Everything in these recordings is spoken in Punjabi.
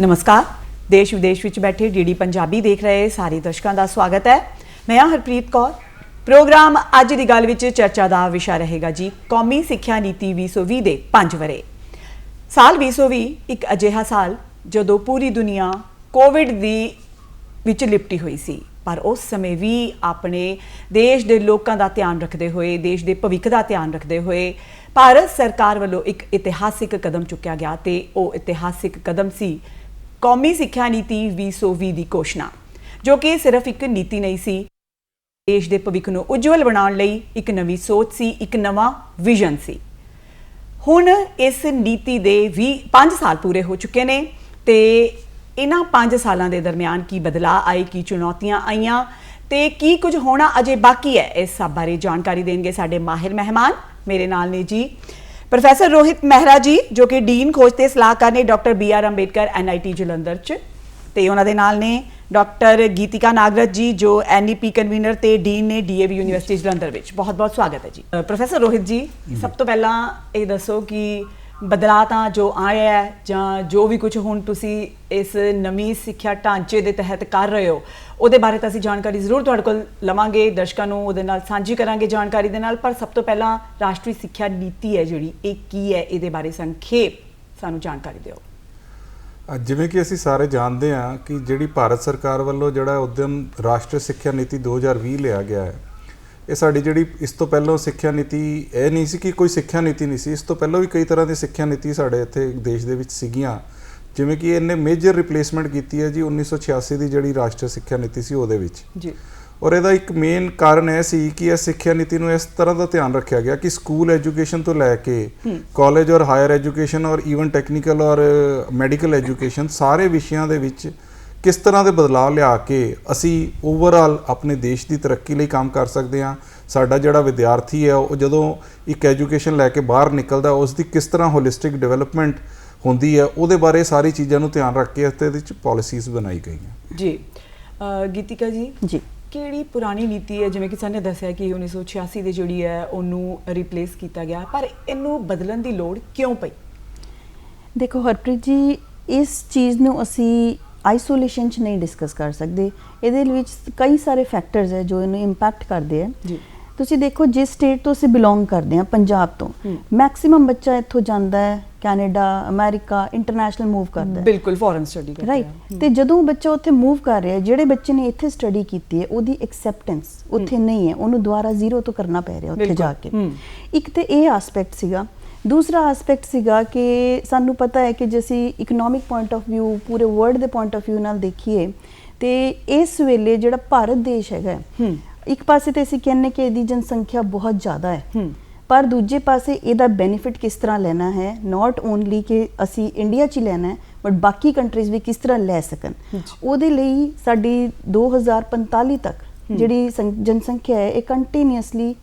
ਨਮਸਕਾਰ। ਦੇਸ਼ ਵਿਦੇਸ਼ ਵਿੱਚ ਬੈਠੇ ਡੀਡੀ ਪੰਜਾਬੀ ਦੇਖ ਰਹੇ ਸਾਰੇ ਦਰਸ਼ਕਾਂ ਦਾ ਸਵਾਗਤ ਹੈ। ਮੈਂ ਹਾਂ ਹਰਪ੍ਰੀਤ ਕੌਰ। ਪ੍ਰੋਗਰਾਮ ਅੱਜ ਦੀ ਗੱਲ ਵਿੱਚ ਚਰਚਾ ਦਾ ਵਿਸ਼ਾ ਰਹੇਗਾ ਜੀ, ਕੌਮੀ ਸਿੱਖਿਆ ਨੀਤੀ 2020 ਦੇ 5 ਵਰੇ ਸਾਲ 2020 ਇੱਕ ਅਜਿਹਾ ਸਾਲ ਜਦੋਂ ਪੂਰੀ ਦੁਨੀਆ ਕੋਵਿਡ ਦੀ ਵਿੱਚ ਲਿਪਟੀ ਹੋਈ ਸੀ, ਪਰ ਉਸ ਸਮੇਂ ਵੀ ਆਪਣੇ ਦੇਸ਼ ਦੇ ਲੋਕਾਂ ਦਾ ਧਿਆਨ ਰੱਖਦੇ ਹੋਏ, ਦੇਸ਼ ਦੇ ਭਵਿੱਖ ਦਾ ਧਿਆਨ ਰੱਖਦੇ ਹੋਏ ਭਾਰਤ ਸਰਕਾਰ ਵੱਲੋਂ ਇੱਕ ਇਤਿਹਾਸਿਕ ਕਦਮ ਚੁੱਕਿਆ ਗਿਆ ਤੇ ਉਹ ਇਤਿਹਾਸਿਕ ਕਦਮ ਸੀ ਕੌਮੀ ਸਿੱਖਿਆ ਨੀਤੀ 2020 ਦੀ ਘੋਸ਼ਣਾ, ਜੋ ਕਿ ਸਿਰਫ ਇੱਕ ਨੀਤੀ ਨਹੀਂ ਸੀ। ਦੇਸ਼ ਦੇ ਭਵਿੱਖ ਨੂੰ ਉਜਵਲ ਬਣਾਉਣ ਲਈ ਇੱਕ ਨਵੀਂ ਸੋਚ ਸੀ, ਇੱਕ ਨਵਾਂ ਵਿਜ਼ਨ ਸੀ। ਹੁਣ ਇਸ ਨੀਤੀ ਦੇ 20 5 ਸਾਲ ਪੂਰੇ ਹੋ ਚੁੱਕੇ ਨੇ ਤੇ ਇਹਨਾਂ 5 ਸਾਲਾਂ ਦੇ ਦਰਮਿਆਨ ਕੀ ਬਦਲਾਅ ਆਏ, ਕੀ ਚੁਣੌਤੀਆਂ ਆਈਆਂ ਤੇ ਕੀ ਕੁਝ ਹੋਣਾ ਅਜੇ ਬਾਕੀ ਹੈ, ਇਸ ਸਭ ਬਾਰੇ ਜਾਣਕਾਰੀ ਦੇਣਗੇ ਸਾਡੇ ਮਾਹਿਰ ਮਹਿਮਾਨ। ਮੇਰੇ ਨਾਲ ਨੇ ਜੀ ਪ੍ਰੋਫੈਸਰ ਰੋਹਿਤ ਮਹਿਰਾ ਜੀ ਜੋ ਕਿ ਡੀਨ ਖੋਜ ਤੇ ਸਲਾਹਕਾਰ ਨੇ doctor B R Ambedkar NIT Jalandhar ਚ। ਤੇ ਉਹਨਾਂ ਦੇ ਨਾਲ ਨੇ ਡਾਕਟਰ ਗੀਤਿਕਾ ਨਾਗਰਤ ਜੀ ਜੋ ਐਨਈਪੀ ਕਨਵੀਨਰ ਤੇ ਡੀਨ ਨੇ ਡੀਏਵੀ ਯੂਨੀਵਰਸਿਟੀ ਜਲੰਧਰ ਵਿੱਚ। ਬਹੁਤ ਬਹੁਤ ਸਵਾਗਤ ਹੈ ਜੀ। ਪ੍ਰੋਫੈਸਰ ਰੋਹਿਤ ਜੀ। ਸਭ ਤੋਂ ਪਹਿਲਾਂ ਇਹ ਦੱਸੋ ਕਿ ਬਦਲਾਅ ਤਾਂ ਜੋ ਆਇਆ ਹੈ ਜਾਂ ਜੋ ਵੀ ਕੁਝ ਹੁਣ ਤੁਸੀਂ ਇਸ ਨਵੀਂ ਸਿੱਖਿਆ ਢਾਂਚੇ ਦੇ ਤਹਿਤ ਕਰ ਰਹੇ ਹੋ, ਉਹਦੇ ਬਾਰੇ ਤਾਂ ਅਸੀਂ ਜਾਣਕਾਰੀ ਜ਼ਰੂਰ ਤੁਹਾਡੇ ਕੋਲ ਲਵਾਂਗੇ, ਦਰਸ਼ਕਾਂ ਨੂੰ ਉਹਦੇ ਨਾਲ ਸਾਂਝੀ ਕਰਾਂਗੇ ਜਾਣਕਾਰੀ ਦੇ ਨਾਲ, ਪਰ ਸਭ ਤੋਂ ਪਹਿਲਾਂ ਰਾਸ਼ਟਰੀ ਸਿੱਖਿਆ ਨੀਤੀ ਹੈ ਜਿਹੜੀ, ਇਹ ਕੀ ਹੈ ਇਹਦੇ ਬਾਰੇ ਸੰਖੇਪ ਸਾਨੂੰ ਜਾਣਕਾਰੀ ਦਿਓ। ਜਿਵੇਂ ਕਿ ਅਸੀਂ ਸਾਰੇ ਜਾਣਦੇ ਹਾਂ ਕਿ ਜਿਹੜੀ ਭਾਰਤ ਸਰਕਾਰ ਵੱਲੋਂ ਜਿਹੜਾ ਉਦਮ ਰਾਸ਼ਟਰੀ ਸਿੱਖਿਆ ਨੀਤੀ 2020 ਲਿਆ ਗਿਆ ਹੈ ਇਹ ਸਾਡੀ ਜਿਹੜੀ ਇਸ ਤੋਂ ਪਹਿਲਾਂ ਸਿੱਖਿਆ ਨੀਤੀ ਇਹ ਨਹੀਂ ਸੀ ਕਿ ਕੋਈ ਸਿੱਖਿਆ ਨੀਤੀ ਨਹੀਂ ਸੀ। ਇਸ ਤੋਂ ਪਹਿਲਾਂ ਵੀ ਕਈ ਤਰ੍ਹਾਂ ਦੀ ਸਿੱਖਿਆ ਨੀਤੀ ਸਾਡੇ ਇੱਥੇ ਦੇਸ਼ ਦੇ ਵਿੱਚ ਸੀਗੀਆਂ। ਜਿਵੇਂ ਕਿ ਇਹਨੇ ਮੇਜਰ ਰਿਪਲੇਸਮੈਂਟ ਕੀਤੀ ਹੈ ਜੀ 1986 ਦੀ ਜਿਹੜੀ ਰਾਸ਼ਟਰੀ ਸਿੱਖਿਆ ਨੀਤੀ ਸੀ ਉਹਦੇ ਵਿੱਚ। ਜੀ। ਔਰ ਇਹਦਾ ਇੱਕ ਮੇਨ ਕਾਰਨ ਇਹ ਸੀ ਕਿ ਇਹ ਸਿੱਖਿਆ ਨੀਤੀ ਨੂੰ ਇਸ ਤਰ੍ਹਾਂ ਦਾ ਧਿਆਨ ਰੱਖਿਆ ਗਿਆ ਕਿ ਸਕੂਲ ਐਜੂਕੇਸ਼ਨ ਤੋਂ ਲੈ ਕੇ ਕਾਲਜ ਔਰ ਹਾਇਰ ਐਜੂਕੇਸ਼ਨ ਔਰ ਈਵਨ ਟੈਕਨੀਕਲ ਔਰ ਮੈਡੀਕਲ ਐਜੂਕੇਸ਼ਨ ਸਾਰੇ ਵਿਸ਼ਿਆਂ ਦੇ ਵਿੱਚ ਕਿਸ ਤਰ੍ਹਾਂ ਦੇ ਬਦਲਾਅ ਲਿਆ ਕੇ ਅਸੀਂ ਓਵਰਆਲ ਆਪਣੇ ਦੇਸ਼ ਦੀ ਤਰੱਕੀ ਲਈ ਕੰਮ ਕਰ ਸਕਦੇ ਹਾਂ? ਸਾਡਾ ਜਿਹੜਾ ਵਿਦਿਆਰਥੀ ਹੈ ਉਹ ਜਦੋਂ ਇੱਕ ਐਜੂਕੇਸ਼ਨ ਲੈ ਕੇ ਬਾਹਰ ਨਿਕਲਦਾ ਉਸ ਦੀ ਕਿਸ ਤਰ੍ਹਾਂ ਹੋਲਿਸਟਿਕ ਡਿਵੈਲਪਮੈਂਟ ਹੁੰਦੀ ਹੈ ਉਹਦੇ ਬਾਰੇ ਸਾਰੀ ਚੀਜ਼ਾਂ ਨੂੰ ਧਿਆਨ ਰੱਖ ਕੇ ਇਸ ਦੇ ਵਿੱਚ ਪਾਲਿਸੀਜ਼ ਬਣਾਈ ਗਈਆਂ ਜੀ। ਗੀਤਿਕਾ ਜੀ ਜੀ। ਕਿਹੜੀ ਪੁਰਾਣੀ ਨੀਤੀ ਹੈ? ਜਿਵੇਂ ਕਿ ਸਾਨੇ ਦੱਸਿਆ ਕਿ 1986 ਦੀ ਜਿਹੜੀ ਹੈ ਉਹਨੂੰ ਰਿਪਲੇਸ ਕੀਤਾ ਗਿਆ ਪਰ ਇਹਨੂੰ ਬਦਲਣ ਦੀ ਲੋੜ ਕਿਉਂ ਪਈ? ਦੇਖੋ ਹਰਪ੍ਰੀਤ ਜੀ ਇਸ ਚੀਜ਼ ਨੂੰ ਅਸੀਂ ਆਈਸੋਲੇਸ਼ਨ 'ਚ ਨਹੀਂ ਡਿਸਕਸ ਕਰ ਸਕਦੇ। ਇਹਦੇ ਵਿੱਚ ਕਈ ਸਾਰੇ ਫੈਕਟਰਸ ਹੈ ਜੋ ਇਹਨੂੰ ਇੰਪੈਕਟ ਕਰਦੇ ਆ ਜੀ। ਤੁਸੀਂ ਦੇਖੋ ਜਿਸ ਸਟੇਟ ਤੋਂ ਅਸੀਂ ਬਿਲੋਂਗ ਕਰਦੇ ਹਾਂ ਪੰਜਾਬ ਤੋਂ ਹੂੰ। ਮੈਕਸਿਮਮ ਬੱਚਾ ਇੱਥੋਂ ਜਾਂਦਾ ਹੈ ਕੈਨੇਡਾ ਅਮਰੀਕਾ ਇੰਟਰਨੈਸ਼ਨਲ ਮੂਵ ਕਰਦਾ ਹੈ। ਬਿਲਕੁਲ ਫੋਰਨ ਸਟੱਡੀ ਕਰਦਾ ਰਾਈਟ ਤੇ ਜਦੋਂ ਬੱਚਾ ਉੱਥੇ ਮੂਵ ਕਰ ਰਿਹਾ ਹੈ ਜਿਹੜੇ ਬੱਚੇ ਨੇ ਇੱਥੇ ਸਟੱਡੀ ਕੀਤੀ ਹੈ ਉਹਦੀ ਐਕਸੈਪਟੈਂਸ ਉੱਥੇ ਨਹੀਂ ਹੈ। ਉਹਨੂੰ ਦੁਬਾਰਾ ਜ਼ੀਰੋ ਤੋਂ ਕਰਨਾ ਪੈ ਰਿਹਾ ਉੱਥੇ ਜਾ ਕੇ। ਹੂੰ। ਇੱਕ ਤੇ ਇਹ ਐਸਪੈਕਟ ਸੀਗਾ ਦੂਸਰਾ ਐਸਪੈਕਟ ਸੀਗਾ ਕਿ ਸਾਨੂੰ ਪਤਾ ਹੈ ਕਿ ਜੇ ਅਸੀਂ ਇਕਨੋਮਿਕ ਪੁਆਇੰਟ ਆਫ View ਪੂਰੇ ਵਰਲਡ ਦੇ ਪੁਆਇੰਟ ਆਫ View ਨਾਲ ਦੇਖੀਏ ਤੇ ਇਸ ਵੇਲੇ ਜਿਹੜਾ ਭਾਰਤ ਦੇਸ਼ ਹੈਗਾ। ਇੱਕ ਪਾਸੇ ਤੇ ਅਸੀਂ ਕਹਿੰਨੇ ਕਿ ਇਹਦੀ ਜਨਸੰਖਿਆ ਬਹੁਤ ਜ਼ਿਆਦਾ ਹੈ। ਪਰ ਦੂਜੇ ਪਾਸੇ ਇਹਦਾ ਬੈਨੀਫਿਟ ਕਿਸ ਤਰ੍ਹਾਂ ਲੈਣਾ ਹੈ? ਨਾਟ ਓਨਲੀ ਕਿ ਅਸੀਂ ਇੰਡੀਆ 'ਚ ਹੀ ਲੈਣਾ ਹੈ ਬਟ ਬਾਕੀ ਕੰਟਰੀਜ਼ ਵੀ ਕਿਸ ਤਰ੍ਹਾਂ ਲੈ ਸਕਣ। ਉਹਦੇ ਲਈ ਸਾਡੀ 2045 ਤੱਕ ਜਿਹੜੀ ਜਨਸੰਖਿਆ ਹੈ ਇਹ ਕੰਟੀਨਿਊਸਲੀ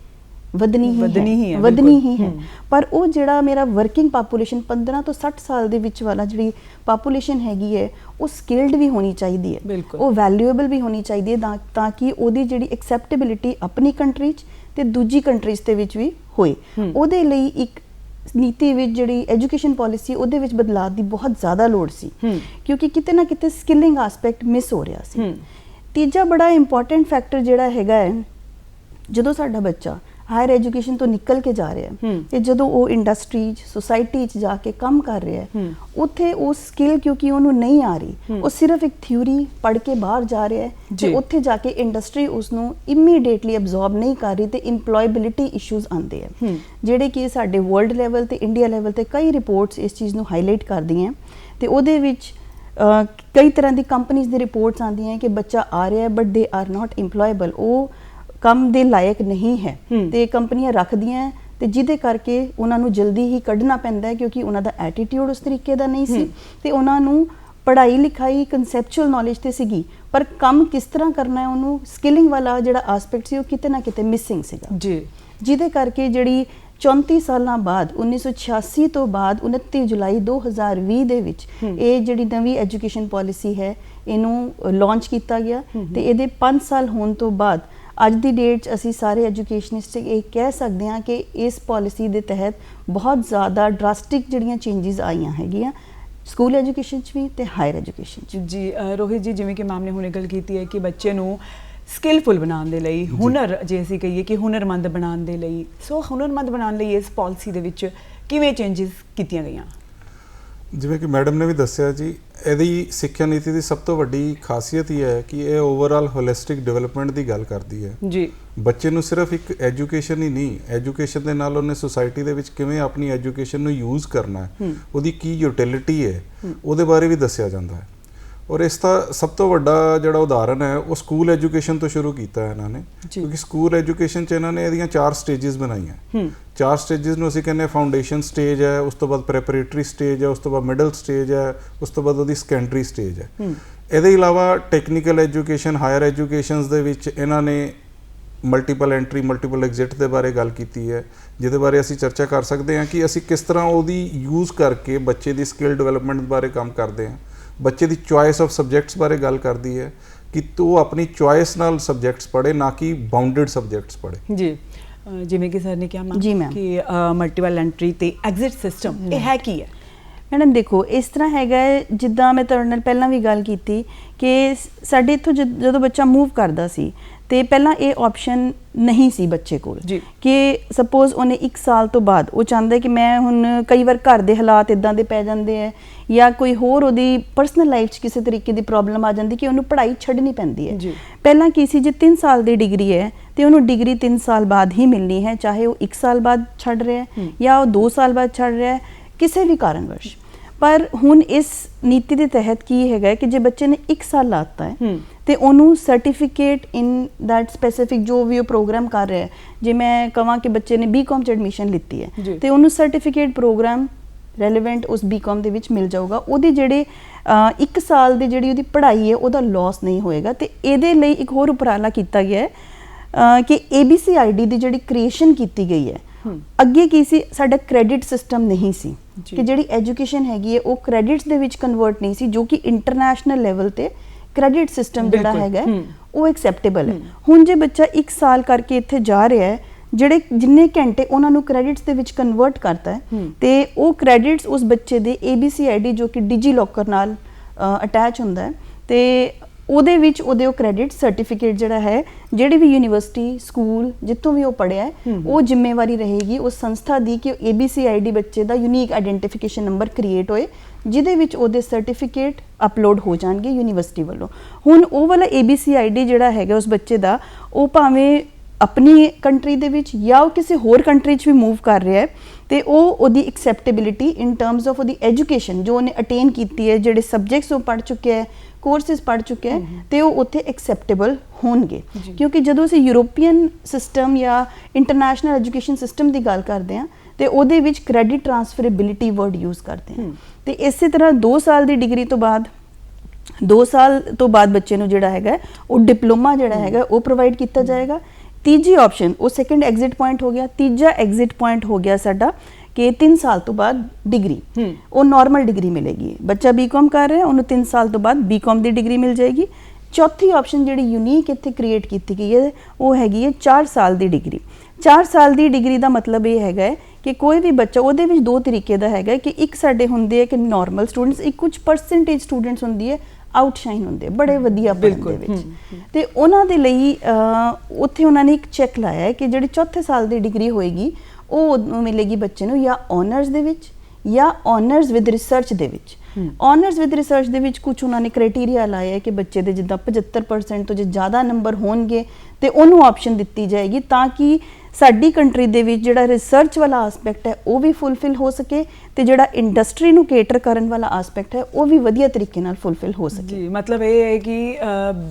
ਵਧਣੀ ਹੀ ਵਧਣੀ ਹੀ ਹੈ, ਵਧਣੀ। ਹੀ ਹੈ। ਪਰ ਉਹ ਜਿਹੜਾ ਮੇਰਾ ਵਰਕਿੰਗ ਪਾਪੂਲੇਸ਼ਨ 15 ਤੋਂ 60 ਸਾਲ ਦੇ ਵਿੱਚ ਵਾਲਾ ਜਿਹੜੀ ਪਾਪੂਲੇਸ਼ਨ ਹੈਗੀ ਹੈ ਉਹ ਸਕਿਲਡ ਵੀ ਹੋਣੀ ਚਾਹੀਦੀ ਹੈ। ਉਹ ਵੈਲਿਊਏਬਲ ਵੀ ਹੋਣੀ ਚਾਹੀਦੀ ਹੈ ਤਾਂ- ਕਿ ਉਹਦੀ ਜਿਹੜੀ ਐਕਸੈਪਟੇਬਿਲਿਟੀ ਆਪਣੀ ਕੰਟਰੀ 'ਚ ਤੇ ਦੂਜੀ ਕੰਟਰੀਜ਼ ਦੇ ਵਿੱਚ ਵੀ ਹੋਏ। ਉਹਦੇ ਲਈ ਇੱਕ ਨੀਤੀ ਵਿੱਚ ਜਿਹੜੀ ਐਜੂਕੇਸ਼ਨ ਪਾਲਿਸੀ ਉਹਦੇ ਵਿੱਚ ਬਦਲਾਅ ਦੀ ਬਹੁਤ ਜ਼ਿਆਦਾ ਲੋੜ ਸੀ। ਕਿਉਂਕਿ ਕਿਤੇ ਨਾ ਕਿਤੇ ਸਕਿਲਿੰਗ ਐਸਪੈਕਟ ਮਿਸ ਹੋ ਰਿਹਾ ਸੀ ਤੀਜਾ ਬੜਾ ਇੰਪੋਰਟੈਂਟ ਫੈਕਟਰ ਜਿਹੜਾ ਹੈਗਾ ਹੈ ਜਦੋਂ ਸਾਡਾ ਬੱਚਾ ਹਾਇਰ ਐਜੂਕੇਸ਼ਨ ਤੋਂ ਨਿਕਲ ਕੇ ਜਾ ਰਿਹਾ ਹੈ। ਤੇ ਜਦੋਂ ਉਹ ਇੰਡਸਟਰੀ 'ਚ ਸੁਸਾਇਟੀ 'ਚ ਜਾ ਕੇ ਕੰਮ ਕਰ ਰਿਹਾ ਹੈ। ਉੱਥੇ ਉਹ ਸਕਿੱਲ ਕਿਉਂਕਿ ਉਹਨੂੰ ਨਹੀਂ ਆ ਰਹੀ। ਉਹ ਸਿਰਫ ਇੱਕ ਥਿਊਰੀ ਪੜ੍ਹ ਕੇ ਬਾਹਰ ਜਾ ਰਿਹਾ ਹੈ। ਤੇ ਉੱਥੇ ਜਾ ਕੇ ਇੰਡਸਟਰੀ ਉਸ ਨੂੰ ਇਮੀਡੀਏਟਲੀ ਅਬਜ਼ੌਰਬ ਨਹੀਂ ਕਰ ਰਹੀ ਤੇ EMPLOYABILITY ਇਸ਼ੂਜ਼ ਆਉਂਦੇ ਆ। ਜਿਹੜੇ ਕਿ ਸਾਡੇ ਵਰਲਡ ਲੈਵਲ ਤੇ ਇੰਡੀਆ ਲੈਵਲ ਤੇ ਕਈ ਰਿਪੋਰਟਸ ਇਸ ਚੀਜ਼ ਨੂੰ ਹਾਈਲਾਈਟ ਕਰਦੀਆਂ ਤੇ ਉਹਦੇ ਵਿੱਚ ਕਈ ਤਰ੍ਹਾਂ ਦੀ ਕੰਪਨੀਆਂ ਦੀ ਰਿਪੋਰਟਸ ਆਉਂਦੀਆਂ ਕਿ ਬੱਚਾ ਆ ਰਿਹਾ ਹੈ but they are not EMPLOYABLE ਉਹ ਕੰਮ ਦੇ ਲਾਇਕ ਨਹੀਂ ਹੈ। ਤੇ ਕੰਪਨੀਆਂ ਰੱਖਦੀਆਂ ਤੇ ਜਿਹਦੇ ਕਰਕੇ ਉਹਨਾਂ ਨੂੰ ਜਲਦੀ ਹੀ ਕੱਢਣਾ ਪੈਂਦਾ ਹੈ ਕਿਉਂਕਿ ਉਹਨਾਂ ਦਾ ਐਟੀਟਿਊਡ ਉਸ ਤਰੀਕੇ ਦਾ ਨਹੀਂ ਸੀ। ਤੇ ਉਹਨਾਂ ਨੂੰ ਪੜ੍ਹਾਈ ਲਿਖਾਈ ਕਨਸੈਪਚੁਅਲ ਨੌਲੇਜ ਤੇ ਸੀਗੀ ਪਰ ਕੰਮ ਕਿਸ ਤਰ੍ਹਾਂ ਕਰਨਾ ਹੈ ਉਹਨੂੰ ਸਕਿਲਿੰਗ ਵਾਲਾ ਜਿਹੜਾ ਐਸਪੈਕਟ ਸੀ ਉਹ ਕਿਤੇ ਨਾ ਕਿਤੇ ਮਿਸਿੰਗ ਸੀਗਾ ਜੀ ਜਿਹਦੇ ਕਰਕੇ ਜਿਹੜੀ 34 ਸਾਲਾਂ ਬਾਅਦ 1986 ਤੋਂ ਬਾਅਦ 29 ਜੁਲਾਈ 2020 ਦੇ ਵਿੱਚ। ਇਹ ਜਿਹੜੀ ਨਵੀਂ ਐਜੂਕੇਸ਼ਨ ਪਾਲਿਸੀ ਹੈ ਇਹਨੂੰ ਲਾਂਚ ਕੀਤਾ ਗਿਆ ਤੇ ਇਹਦੇ 5 ਸਾਲ ਹੋਣ ਤੋਂ ਬਾਅਦ ਅੱਜ ਦੀ ਡੇਟ 'ਚ ਅਸੀਂ ਸਾਰੇ ਐਜੂਕੇਸ਼ਨਿਸਟ ਇਹ ਕਹਿ ਸਕਦੇ ਹਾਂ ਕਿ ਇਸ ਪਾਲਿਸੀ ਦੇ ਤਹਿਤ ਬਹੁਤ ਜ਼ਿਆਦਾ ਡਰਾਸਟਿਕ ਜਿਹੜੀਆਂ ਚੇਂਜਸ ਆਈਆਂ ਹੈਗੀਆਂ ਸਕੂਲ ਐਜੂਕੇਸ਼ਨ 'ਚ ਵੀ ਤੇ ਹਾਇਰ ਐਜੂਕੇਸ਼ਨ 'ਚ ਜੀ ਰੋਹਿਤ ਜੀ ਜਿਵੇਂ ਕਿ ਮੈਮ ਨੇ ਹੁਣੇ ਗੱਲ ਕੀਤੀ ਹੈ ਕਿ ਬੱਚੇ ਨੂੰ ਸਕਿੱਲਫੁਲ ਬਣਾਉਣ ਦੇ ਲਈ ਹੁਨਰ ਜੇ ਅਸੀਂ ਕਹੀਏ ਕਿ ਹੁਨਰਮੰਦ ਬਣਾਉਣ ਦੇ ਲਈ ਸੋ ਹੁਨਰਮੰਦ ਬਣਾਉਣ ਲਈ ਇਸ ਪਾਲਿਸੀ ਦੇ ਵਿੱਚ ਕਿਵੇਂ ਚੇਂਜਸ ਕੀਤੀਆਂ ਗਈਆਂ? ਜਿਵੇਂ ਕਿ ਮੈਡਮ ਨੇ ਵੀ ਦੱਸਿਆ ਜੀ ਇਹਦੀ ਸਿੱਖਿਆ ਨੀਤੀ ਦੀ ਸਭ ਤੋਂ ਵੱਡੀ ਖਾਸੀਅਤ ਇਹ ਹੈ ਕਿ ਇਹ ਓਵਰਆਲ ਹੋਲਿਸਟਿਕ ਡਿਵੈਲਪਮੈਂਟ ਦੀ ਗੱਲ ਕਰਦੀ ਹੈ। ਜੀ। ਬੱਚੇ ਨੂੰ ਸਿਰਫ ਇੱਕ ਐਜੂਕੇਸ਼ਨ ਹੀ ਨਹੀਂ ਐਜੂਕੇਸ਼ਨ ਦੇ ਨਾਲ ਉਹਨੇ ਸੁਸਾਇਟੀ ਦੇ ਵਿੱਚ ਕਿਵੇਂ ਆਪਣੀ ਐਜੂਕੇਸ਼ਨ ਨੂੰ ਯੂਜ਼ ਕਰਨਾ ਹੈ ਉਹਦੀ ਕੀ ਯੂਟਿਲਿਟੀ ਹੈ। ਉਹਦੇ ਬਾਰੇ ਵੀ ਦੱਸਿਆ ਜਾਂਦਾ ਹੈ। ਔਰ ਇਸ ਦਾ ਸਭ ਤੋਂ ਵੱਡਾ ਜਿਹੜਾ ਉਦਾਹਰਨ ਹੈ ਉਹ ਸਕੂਲ ਐਜੂਕੇਸ਼ਨ ਤੋਂ ਸ਼ੁਰੂ ਕੀਤਾ ਹੈ ਇਹਨਾਂ ਨੇ। ਕਿਉਂਕਿ ਸਕੂਲ ਐਜੂਕੇਸ਼ਨ ਚ ਇਹਨਾਂ ਨੇ ਇਹਦੀਆਂ ਚਾਰ ਸਟੇजेस ਬਣਾਈਆਂ। ਚਾਰ ਸਟੇजेस ਨੂੰ ਅਸੀਂ ਕਹਿੰਦੇ ਫਾਊਂਡੇਸ਼ਨ ਸਟੇਜ ਹੈ ਉਸ ਤੋਂ ਬਾਅਦ ਪ੍ਰੈਪਰੇਟਰੀ ਸਟੇਜ ਹੈ ਉਸ ਤੋਂ ਬਾਅਦ ਮਿਡਲ ਸਟੇਜ ਹੈ ਉਸ ਤੋਂ ਬਾਅਦ ਉਹਦੀ ਸੈਕੰਡਰੀ ਸਟੇਜ ਹੈ। ਇਹਦੇ ਇਲਾਵਾ ਟੈਕਨੀਕਲ ਐਜੂਕੇਸ਼ਨ ਹਾਇਰ ਐਜੂਕੇਸ਼ਨਸ ਦੇ ਵਿੱਚ ਇਹਨਾਂ ਨੇ ਮਲਟੀਪਲ ਐਂਟਰੀ ਮਲਟੀਪਲ ਐਗਜ਼ਿਟ ਦੇ ਬਾਰੇ ਗੱਲ ਕੀਤੀ ਹੈ ਜਿਹਦੇ ਬਾਰੇ ਅਸੀਂ ਚਰਚਾ ਕਰ ਸਕਦੇ ਹਾਂ ਕਿ ਅਸੀਂ ਕਿਸ ਤਰ੍ਹਾਂ ਉਹਦੀ ਯੂਜ਼ ਕਰਕੇ ਬੱਚੇ ਦੀ ਸਕਿੱਲ ਡਿਵੈਲਪਮੈਂਟ ਬਾਰੇ ਕੰਮ ਕਰਦੇ ਹਾਂ। ਬੱਚੇ ਦੀ ਚੁਆਇਸ ਆਫ ਸਬਜੈਕਟਸ ਬਾਰੇ ਗੱਲ ਕਰਦੀ ਹੈ ਕਿ ਤੂੰ ਆਪਣੀ ਚੁਆਇਸ ਨਾਲ ਸਬਜੈਕਟਸ ਪੜ੍ਹੇ ਨਾ ਕਿ ਬਾਉਂਡਡ ਸਬਜੈਕਟਸ ਪੜ੍ਹੇ। ਜੀ ਜਿਵੇਂ ਕਿ ਸਰ ਨੇ ਕਿਹਾ ਜੀ, ma'am. ਕਿ ਮਲਟੀਪਲ ਐਂਟਰੀ ਤੇ ਐਗਜ਼ਿਟ ਸਿਸਟਮ ਇਹ ਹੈ ਕੀ ਹੈ? ਮੈਡਮ ਦੇਖੋ ਇਸ ਤਰ੍ਹਾਂ ਹੈਗਾ ਜਿੱਦਾਂ ਮੈਂ ਤੁਹਾਡੇ ਨਾਲ ਪਹਿਲਾਂ ਵੀ ਗੱਲ ਕੀਤੀ ਕਿ ਸਾਡੇ ਇੱਥੋਂ ਜਦੋਂ ਬੱਚਾ ਮੂਵ ਕਰਦਾ ਸੀ ਤੇ ਪਹਿਲਾਂ ਇਹ ਆਪਸ਼ਨ ਨਹੀਂ ਸੀ ਬੱਚੇ ਕੋਲ। ਕਿ ਸਪੋਜ਼ ਉਹਨੇ 1 ਸਾਲ ਤੋਂ ਬਾਅਦ ਉਹ ਚਾਹੁੰਦਾ ਕਿ ਮੈਂ ਹੁਣ ਕਈ ਵਾਰ ਘਰ ਦੇ ਹਾਲਾਤ ਇਦਾਂ ਦੇ ਪੈ ਜਾਂਦੇ ਹੈ ਜਾਂ ਕੋਈ ਹੋਰ ਉਹਦੀ ਪਰਸਨਲ ਲਾਈਫ 'ਚ ਕਿਸੇ ਤਰੀਕੇ ਦੀ ਪ੍ਰੋਬਲਮ ਆ ਜਾਂਦੀ ਕਿ ਉਹਨੂੰ ਪੜ੍ਹਾਈ ਛੱਡਣੀ ਪੈਂਦੀ ਹੈ। ਪਹਿਲਾਂ ਕੀ ਸੀ ਜੇ 3 ਸਾਲ ਦੀ ਡਿਗਰੀ ਹੈ ਤੇ ਉਹਨੂੰ ਡਿਗਰੀ 3 ਸਾਲ ਬਾਅਦ ਹੀ ਮਿਲਣੀ ਹੈ ਚਾਹੇ ਉਹ 1 ਸਾਲ ਬਾਅਦ ਛੱਡ ਰਿਹਾ ਹੈ। ਜਾਂ ਉਹ 2 ਸਾਲ ਬਾਅਦ ਛੱਡ ਰਿਹਾ ਹੈ ਕਿਸੇ ਵੀ ਕਾਰਨਵਸ਼ ਪਰ ਹੁਣ ਇਸ ਨੀਤੀ ਦੇ ਤਹਿਤ ਕੀ ਹੈਗਾ ਕਿ ਜੇ ਬੱਚੇ ਨੇ 1 ਸਾਲ ਲਾਤਾ ਹੂੰ। ਤੇ ਉਹਨੂੰ ਸਰਟੀਫਿਕੇਟ ਇਨ that ਸਪੈਸੀਫਿਕ ਜੋ ਵੀ ਉਹ ਪ੍ਰੋਗਰਾਮ ਕਰ ਰਿਹਾ ਹੈ ਜੇ ਮੈਂ ਕਹਾਂ ਕਿ ਬੱਚੇ ਨੇ ਬੀਕਾਮ ਚ ਐਡਮਿਸ਼ਨ ਲਿੱਤੀ ਹੈ। ਤੇ ਉਹਨੂੰ ਸਰਟੀਫਿਕੇਟ ਪ੍ਰੋਗਰਾਮ ਰੈਲੇਵੈਂਟ ਉਸ ਬੀਕਾਮ ਦੇ ਵਿੱਚ ਮਿਲ ਜਾਊਗਾ ਉਹਦੇ ਜਿਹੜੇ 1 ਸਾਲ ਦੀ ਜਿਹੜੀ ਉਹਦੀ ਪੜ੍ਹਾਈ ਹੈ ਉਹਦਾ ਲਾਸ ਨਹੀਂ ਹੋਏਗਾ ਤੇ ਇਹਦੇ ਲਈ ਇੱਕ ਹੋਰ ਉਪਰਾਲਾ ਕੀਤਾ ਗਿਆ ਹੈ ਕਿ ABCID ਦੀ ਜਿਹੜੀ ਕ੍ਰੀਏਸ਼ਨ ਕੀਤੀ ਗਈ ਹੈ। ਅੱਗੇ ਕੀ ਸੀ ਸਾਡਾ ਕ੍ਰੈਡਿਟ ਸਿਸਟਮ ਨਹੀਂ ਸੀ। ਕਿ ਜਿਹੜੀ ਐਜੂਕੇਸ਼ਨ ਹੈਗੀ ਹੈ ਉਹ ਕ੍ਰੈਡਿਟਸ ਦੇ ਵਿੱਚ ਕਨਵਰਟ ਨਹੀਂ ਸੀ ਜੋ ਕਿ ਇੰਟਰਨੈਸ਼ਨਲ ਲੈਵਲ ਤੇ ਕ੍ਰੈਡਿਟ ਸਿਸਟਮ ਜਿਹੜਾ ਹੈਗਾ। ਉਹ ਐਕਸੈਪਟੇਬਲ ਹੈ। ਹੁਣ ਜੇ ਬੱਚਾ 1 ਸਾਲ ਕਰਕੇ ਇੱਥੇ ਜਾ ਰਿਹਾ ਹੈ ਜਿਹੜੇ ਜਿੰਨੇ ਘੰਟੇ ਉਹਨਾਂ ਨੂੰ ਕ੍ਰੈਡਿਟਸ ਦੇ ਵਿੱਚ ਕਨਵਰਟ ਕਰਤਾ ਹੈ। ਤੇ ਉਹ ਕ੍ਰੈਡਿਟਸ ਉਸ ਬੱਚੇ ਦੇ ABCID ਜੋ ਕਿ ਡਿਜੀ ਲੋਕਰ ਨਾਲ ਅਟੈਚ ਹੁੰਦਾ ਹੈ ਤੇ ਉਹਦੇ ਵਿੱਚ ਉਹਦੇ ਉਹ ਕ੍ਰੈਡਿਟ ਸਰਟੀਫਿਕੇਟ ਜਿਹੜਾ ਹੈ ਜਿਹੜੀ ਵੀ ਯੂਨੀਵਰਸਿਟੀ ਸਕੂਲ ਜਿੱਥੋਂ ਵੀ ਉਹ ਪੜਿਆ। ਉਹ ਜ਼ਿੰਮੇਵਾਰੀ ਰਹੇਗੀ ਉਸ ਸੰਸਥਾ ਦੀ ਕਿ ABCID ਬੱਚੇ ਦਾ ਯੂਨੀਕ ਆਇਡੈਂਟੀਫਿਕੇਸ਼ਨ ਨੰਬਰ ਕ੍ਰੀਏਟ ਹੋਏ ਜਿਹਦੇ ਵਿੱਚ ਉਹਦੇ ਸਰਟੀਫਿਕੇਟ ਅਪਲੋਡ ਹੋ ਜਾਣਗੇ ਯੂਨੀਵਰਸਿਟੀ ਵੱਲੋਂ। ਹੁਣ ਉਹ ਵਾਲਾ ABCID ਜਿਹੜਾ ਹੈਗਾ ਉਸ ਬੱਚੇ ਦਾ ਉਹ ਭਾਵੇਂ ਆਪਣੀ ਕੰਟਰੀ ਦੇ ਵਿੱਚ ਜਾਂ ਉਹ ਕਿਸੇ ਹੋਰ ਕੰਟਰੀ 'ਚ ਵੀ ਮੂਵ ਕਰ ਰਿਹਾ ਹੈ ਤੇ ਉਹ ਉਹਦੀ ਐਕਸੈਪਟੇਬਿਲਿਟੀ ਇਨ ਟਰਮਸ ਆਫ ਉਹਦੀ ਐਜੂਕੇਸ਼ਨ ਜੋ ਉਹਨੇ ਅਟੇਨ ਕੀਤੀ ਹੈ ਜਿਹੜੇ ਸਬਜੈਕਟਸ ਉਹ ਪੜ੍ਹ ਚੁੱਕਿਆ ਹੈ ਕੋਰਸਸ ਪੜ੍ਹ ਚੁੱਕਿਆ ਹੈ ਤੇ ਉਹ ਉੱਥੇ ਐਕਸੈਪਟੇਬਲ ਹੋਣਗੇ। ਕਿਉਂਕਿ ਜਦੋਂ ਅਸੀਂ ਯੂਰੋਪੀਅਨ ਸਿਸਟਮ ਜਾਂ ਇੰਟਰਨੈਸ਼ਨਲ ਐਜੂਕੇਸ਼ਨ ਸਿਸਟਮ ਦੀ ਗੱਲ ਕਰਦੇ ਹਾਂ ਤੇ ਉਹਦੇ ਵਿੱਚ ਕ੍ਰੈਡਿਟ ਟ੍ਰਾਂਸਫਰੇਬਿਲਿਟੀ ਵਰਡ ਯੂਜ਼ ਕਰਦੇ ਹੂੰ। ਤੇ ਇਸੇ ਤਰ੍ਹਾਂ 2 ਸਾਲ ਦੀ ਡਿਗਰੀ ਤੋਂ ਬਾਅਦ 2 ਸਾਲ ਤੋਂ ਬਾਅਦ ਬੱਚੇ ਨੂੰ ਜਿਹੜਾ ਹੈਗਾ ਉਹ ਡਿਪਲੋਮਾ ਜਿਹੜਾ ਹੈਗਾ ਉਹ ਪ੍ਰੋਵਾਈਡ ਕੀਤਾ ਜਾਏਗਾ। ਤੀਜੀ ਆਪਸ਼ਨ ਉਹ ਸੈਕੰਡ ਐਗਜ਼ਿਟ ਪੁਆਇੰਟ ਹੋ ਗਿਆ। ਤੀਜਾ ਐਗਜ਼ਿਟ ਪੁਆਇੰਟ ਹੋ ਗਿਆ ਸਾਡਾ ਕਿ 3 ਸਾਲ ਤੋਂ ਬਾਅਦ ਡਿਗਰੀ। ਉਹ ਨਾਰਮਲ ਡਿਗਰੀ ਮਿਲੇਗੀ। ਬੱਚਾ ਬੀਕਾਮ ਕਰ ਰਿਹਾ ਉਹਨੂੰ 3 ਸਾਲ ਤੋਂ ਬਾਅਦ ਬੀਕਾਮ ਦੀ ਡਿਗਰੀ ਮਿਲ ਜਾਏਗੀ। ਚੌਥੀ ਆਪਸ਼ਨ ਜਿਹੜੀ ਯੂਨੀਕ ਇੱਥੇ ਕ੍ਰੀਏਟ ਕੀਤੀ ਗਈ ਹੈ ਉਹ ਹੈਗੀ ਹੈ 4 ਸਾਲ ਦੀ ਡਿਗਰੀ 4 ਸਾਲ ਦੀ ਡਿਗਰੀ ਦਾ ਮਤਲਬ ਇਹ ਹੈਗਾ ਹੈ ਕਿ ਕੋਈ ਵੀ ਬੱਚਾ ਉਹਦੇ ਵਿੱਚ ਦੋ ਤਰੀਕੇ ਦਾ ਹੈਗਾ ਹੈ ਕਿ ਇੱਕ ਸਾਡੇ ਹੁੰਦੇ ਆ ਕਿ ਨਾਰਮਲ ਸਟੂਡੈਂਟਸ ਇੱਕ ਕੁਝ ਪਰਸੈਂਟੇਜ ਸਟੂਡੈਂਟਸ ਹੁੰਦੀ ਹੈ ਆਊਟਸ਼ਾਈਨ ਹੁੰਦੇ ਬੜੇ ਵਧੀਆ ਪੜ੍ਹਨ ਬਿਲਕੁਲ, ਦੇ ਵਿੱਚ ਹੂੰ, ਤੇ ਉਹਨਾਂ ਦੇ ਲਈ ਉੱਥੇ ਉਹਨਾਂ ਨੇ ਇੱਕ ਚੈੱਕ ਲਾਇਆ ਹੈ ਕਿ ਜਿਹੜੀ ਚੌਥੇ ਸਾਲ ਦੀ ਡਿਗਰੀ ਹੋਏਗੀ ਉਹ ਮਿਲੇਗੀ ਬੱਚੇ ਨੂੰ ਜਾਂ ਆਨਰਸ ਦੇ ਵਿੱਚ ਜਾਂ ਆਨਰਸ ਵਿਦ ਰਿਸਰਚ ਦੇ ਵਿੱਚ ਹੂੰ। ਆਨਰਸ ਵਿਦ ਰਿਸਰਚ ਦੇ ਵਿੱਚ ਕੁਝ ਉਹਨਾਂ ਨੇ ਕ੍ਰਾਈਟੇਰੀਆ ਲਾਇਆ ਹੈ ਕਿ ਬੱਚੇ ਦੇ ਜਿੱਦਾਂ 75% ਤੋਂ ਜੇ ਜ਼ਿਆਦਾ ਨੰਬਰ ਹੋਣਗੇ ਤੇ ਉਹਨੂੰ ਆਪਸ਼ਨ ਦਿੱਤੀ ਜਾਏਗੀ ਤਾਂ ਕਿ ਸਾਡੀ ਕੰਟਰੀ ਦੇ ਵਿੱਚ ਜਿਹੜਾ ਰਿਸਰਚ ਵਾਲਾ ਐਸਪੈਕਟ ਹੈ ਉਹ ਵੀ ਫੁੱਲਫਿਲ ਹੋ ਸਕੇ ਤੇ ਜਿਹੜਾ ਇੰਡਸਟਰੀ ਨੂੰ ਕੇਟਰ ਕਰਨ ਵਾਲਾ ਐਸਪੈਕਟ ਹੈ ਉਹ ਵੀ ਵਧੀਆ ਤਰੀਕੇ ਨਾਲ ਫੁੱਲਫਿਲ ਹੋ ਸਕੇ ਜੀ ਮਤਲਬ ਇਹ ਹੈ ਕਿ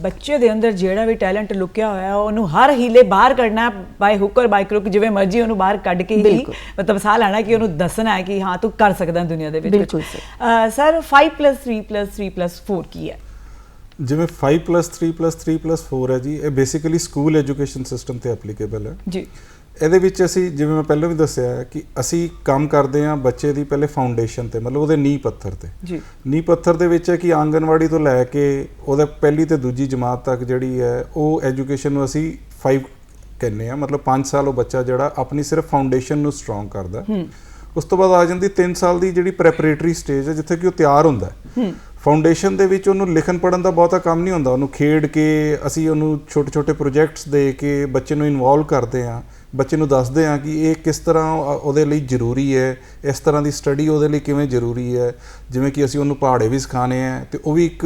ਬੱਚੇ ਦੇ ਅੰਦਰ ਜਿਹੜਾ ਵੀ ਟੈਲੈਂਟ ਲੁਕਿਆ ਹੋਇਆ ਹੈ ਉਹਨੂੰ ਹਰ ਹੀਲੇ ਬਾਹਰ ਕੱਢਣਾ ਬਾਈ ਹੁੱਕ ਔਰ ਬਾਈ ਕਰੁਕ ਜਿਵੇਂ ਮਰਜ਼ੀ ਉਹਨੂੰ ਬਾਹਰ ਕੱਢ ਕੇ ਹੀ। ਮਤਲਬ ਸਾਹ ਲੈਣਾ ਕਿ ਉਹਨੂੰ ਦੱਸਣਾ ਹੈ ਕਿ ਹਾਂ ਤੂੰ ਕਰ ਸਕਦਾ ਦੁਨੀਆ ਦੇ ਵਿੱਚ ਬਿਲਕੁਲ ਸਰ। ਸਰ 5 3 3 4 ਕੀ ਹੈ? ਜਿਵੇਂ 5 3 3 4 ਹੈ ਜੀ ਇਹ ਬੇਸਿਕਲੀ ਸਕੂਲ ਐਜੂਕੇਸ਼ਨ ਸਿਸਟਮ ਤੇ ਐਪਲੀਕੇਬਲ ਹੈ। ਜੀ। ਇਹਦੇ ਵਿੱਚ ਅਸੀਂ ਜਿਵੇਂ ਮੈਂ ਪਹਿਲਾਂ ਵੀ ਦੱਸਿਆ ਕਿ ਅਸੀਂ ਕੰਮ ਕਰਦੇ ਹਾਂ ਬੱਚੇ ਦੀ ਪਹਿਲੇ ਫਾਊਂਡੇਸ਼ਨ ਤੇ ਮਤਲਬ ਉਹਦੇ ਨੀਂਹ ਪੱਥਰ ਤੇ। ਜੀ। ਨੀਂਹ ਪੱਥਰ ਦੇ ਵਿੱਚ ਹੈ ਕਿ ਆਂਗਨਵਾੜੀ ਤੋਂ ਲੈ ਕੇ ਉਹਦਾ ਪਹਿਲੀ ਤੇ ਦੂਜੀ ਜਮਾਤ ਤੱਕ ਜਿਹੜੀ ਹੈ ਉਹ ਐਜੂਕੇਸ਼ਨ ਨੂੰ ਅਸੀਂ 5 ਕਹਿੰਦੇ ਆ ਮਤਲਬ 5 ਸਾਲ ਉਹ ਬੱਚਾ ਜਿਹੜਾ ਆਪਣੀ ਸਿਰਫ ਫਾਊਂਡੇਸ਼ਨ ਨੂੰ ਸਟਰੋਂਗ ਕਰਦਾ ਹੂੰ। ਉਸ ਤੋਂ ਬਾਅਦ ਆ ਜਾਂਦੀ 3 ਸਾਲ ਦੀ ਜਿਹੜੀ ਪ੍ਰੈਪਰੇਟਰੀ ਸਟੇਜ ਹੈ ਜਿੱਥੇ ਕਿ ਉਹ ਤਿਆਰ ਹੁੰਦਾ ਹੈ। ਫਾਊਂਡੇਸ਼ਨ ਦੇ ਵਿੱਚ ਉਹਨੂੰ ਲਿਖਣ ਪੜਨ ਦਾ ਬਹੁਤਾ ਕੰਮ ਨਹੀਂ ਹੁੰਦਾ। ਉਹਨੂੰ ਖੇਡ ਕੇ ਅਸੀਂ ਉਹਨੂੰ ਛੋਟੇ ਛੋਟੇ ਪ੍ਰੋਜੈਕਟਸ ਦੇ ਕੇ ਬੱਚੇ ਨੂੰ ਇਨਵੋਲਵ ਕਰਦੇ ਹਾਂ ਬੱਚੇ ਨੂੰ ਦੱਸਦੇ ਹਾਂ ਕਿ ਇਹ ਕਿਸ ਤਰ੍ਹਾਂ ਉਹ- ਉਹਦੇ ਲਈ ਜ਼ਰੂਰੀ ਹੈ ਇਸ ਤਰ੍ਹਾਂ ਦੀ ਸਟੱਡੀ ਉਹਦੇ ਲਈ ਕਿਵੇਂ ਜ਼ਰੂਰੀ ਹੈ। ਜਿਵੇਂ ਕਿ ਅਸੀਂ ਉਹਨੂੰ ਪਹਾੜੇ ਵੀ ਸਿਖਾਣੇ ਆ ਤੇ ਉਹ ਵੀ ਇੱਕ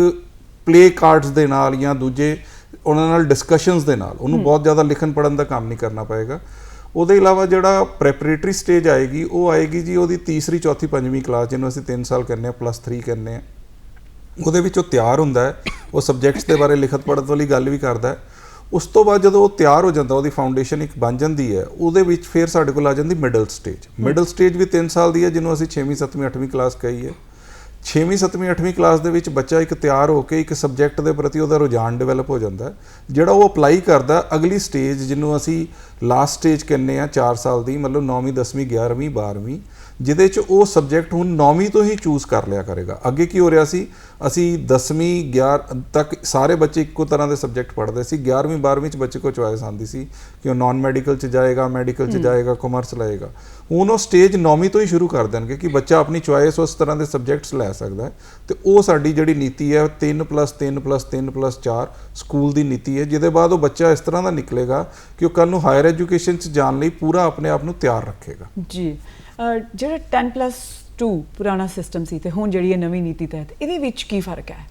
ਪਲੇ ਕਾਰਡਸ ਦੇ ਨਾਲ ਜਾਂ ਦੂਜੇ ਉਹਨਾਂ ਨਾਲ ਡਿਸਕਸ਼ਨਸ ਦੇ ਨਾਲ ਉਹਨੂੰ ਬਹੁਤ ਜ਼ਿਆਦਾ ਲਿਖਣ ਪੜਨ ਦਾ ਕੰਮ ਨਹੀਂ ਕਰਨਾ ਪਏਗਾ। ਉਹਦੇ ਇਲਾਵਾ ਜਿਹੜਾ ਪ੍ਰੈਪਰੇਟਰੀ ਸਟੇਜ ਆਏਗੀ, ਉਹ ਆਏਗੀ ਜੀ ਉਹਦੀ ਤੀਸਰੀ, ਚੌਥੀ, ਪੰਜਵੀਂ ਕਲਾਸ ਜਿਹਨੂੰ ਅਸੀਂ 3 ਸਾਲ ਕਹਿੰਦੇ ਆ ਪਲੱਸ 3 ਕਹਿੰਦੇ ਆ ਉਹਦੇ ਵਿੱਚ ਉਹ ਤਿਆਰ ਹੁੰਦਾ ਹੈ, ਉਹ ਸਬਜੈਕਟਸ ਦੇ ਬਾਰੇ ਲਿਖਤ ਪੜ੍ਹਤ ਵਾਲੀ ਗੱਲ ਵੀ ਕਰਦਾ ਹੈ। ਉਸ ਤੋਂ ਬਾਅਦ ਜਦੋਂ ਉਹ ਤਿਆਰ ਹੋ ਜਾਂਦਾ, ਉਹਦੀ ਫਾਊਂਡੇਸ਼ਨ ਇੱਕ ਬਣ ਜਾਂਦੀ ਹੈ, ਉਹਦੇ ਵਿੱਚ ਫਿਰ ਸਾਡੇ ਕੋਲ ਆ ਜਾਂਦੀ ਮਿਡਲ ਸਟੇਜ ਮਿਡਲ ਸਟੇਜ ਵੀ 3 ਸਾਲ ਦੀ ਹੈ, ਜਿਹਨੂੰ ਅਸੀਂ 6ਵੀਂ 7ਵੀਂ 8ਵੀਂ ਕਲਾਸ ਕਹੀ ਹੈ 6ਵੀਂ 7ਵੀਂ 8ਵੀਂ ਕਲਾਸ ਦੇ ਵਿੱਚ ਬੱਚਾ ਇੱਕ ਤਿਆਰ ਹੋ ਕੇ ਇੱਕ ਸਬਜੈਕਟ ਦੇ ਪ੍ਰਤੀ ਉਹਦਾ ਰੁਝਾਨ ਡਿਵੈਲਪ ਹੋ ਜਾਂਦਾ ਜਿਹੜਾ ਉਹ ਅਪਲਾਈ ਕਰਦਾ ਅਗਲੀ ਸਟੇਜ ਜਿਹਨੂੰ ਅਸੀਂ ਲਾਸਟ ਸਟੇਜ ਕਹਿੰਦੇ ਆ 4 ਸਾਲ ਦੀ, ਮਤਲਬ 9ਵੀਂ 10ਵੀਂ 11ਵੀਂ 12ਵੀਂ ਜਿਹਦੇ ਚ ਉਹ ਸਬਜੈਕਟ ਹੁਣ 9ਵੀਂ ਤੋਂ ਹੀ ਚੂਜ਼ ਕਰ ਲਿਆ ਕਰੇਗਾ। ਅੱਗੇ ਕੀ ਹੋ ਰਿਹਾ ਸੀ? ਅਸੀਂ 10ਵੀਂ 11 ਤੱਕ ਸਾਰੇ ਬੱਚੇ ਇੱਕੋ ਤਰ੍ਹਾਂ ਦੇ ਸਬਜੈਕਟ ਪੜ੍ਹਦੇ ਸੀ। 11ਵੀਂ 12ਵੀਂ ਚ ਬੱਚੇ ਕੋ ਚੁਆਇਸ ਆਂਦੀ ਸੀ ਕਿ ਉਹ ਨਾਨ ਮੈਡੀਕਲ ਚ ਜਾਏਗਾ ਮੈਡੀਕਲ ਚ ਜਾਏਗਾ ਕਮਰਸ ਲਏਗਾ। ਹੁਣ ਉਹ ਸਟੇਜ 9ਵੀਂ ਤੋਂ ਹੀ ਸ਼ੁਰੂ ਕਰ ਦੇਣਗੇ ਕਿ ਬੱਚਾ ਆਪਣੀ ਚੁਆਇਸ ਉਸ ਤਰ੍ਹਾਂ ਦੇ ਸਬਜੈਕਟਸ ਲੈ ਸਕਦਾ ਹੈ। ਤੇ ਉਹ ਸਾਡੀ ਜਿਹੜੀ ਨੀਤੀ ਹੈ 3+3+3+4 ਸਕੂਲ ਦੀ ਨੀਤੀ ਹੈ ਜਿਹਦੇ ਬਾਅਦ ਉਹ ਬੱਚਾ ਇਸ ਤਰ੍ਹਾਂ ਦਾ ਨਿਕਲੇਗਾ ਕਿ ਉਹ ਕੱਲ ਨੂੰ ਹਾਇਰ ਐਜੂਕੇਸ਼ਨ ਚ ਜਾਣ ਲਈ ਪੂਰਾ ਆਪਣੇ ਆਪ ਨੂੰ ਤਿਆਰ ਰੱਖੇਗਾ। ਜੀ। ਜਿਹੜਾ 10+ 2 ਪੁਰਾਣਾ ਸਿਸਟਮ ਸੀ ਤੇ ਹੁਣ ਜਿਹੜੀ ਇਹ ਨਵੀਂ ਨੀਤੀ ਤਹਿਤ, ਇਹਦੇ ਵਿੱਚ ਕੀ ਫ਼ਰਕ ਹੈ?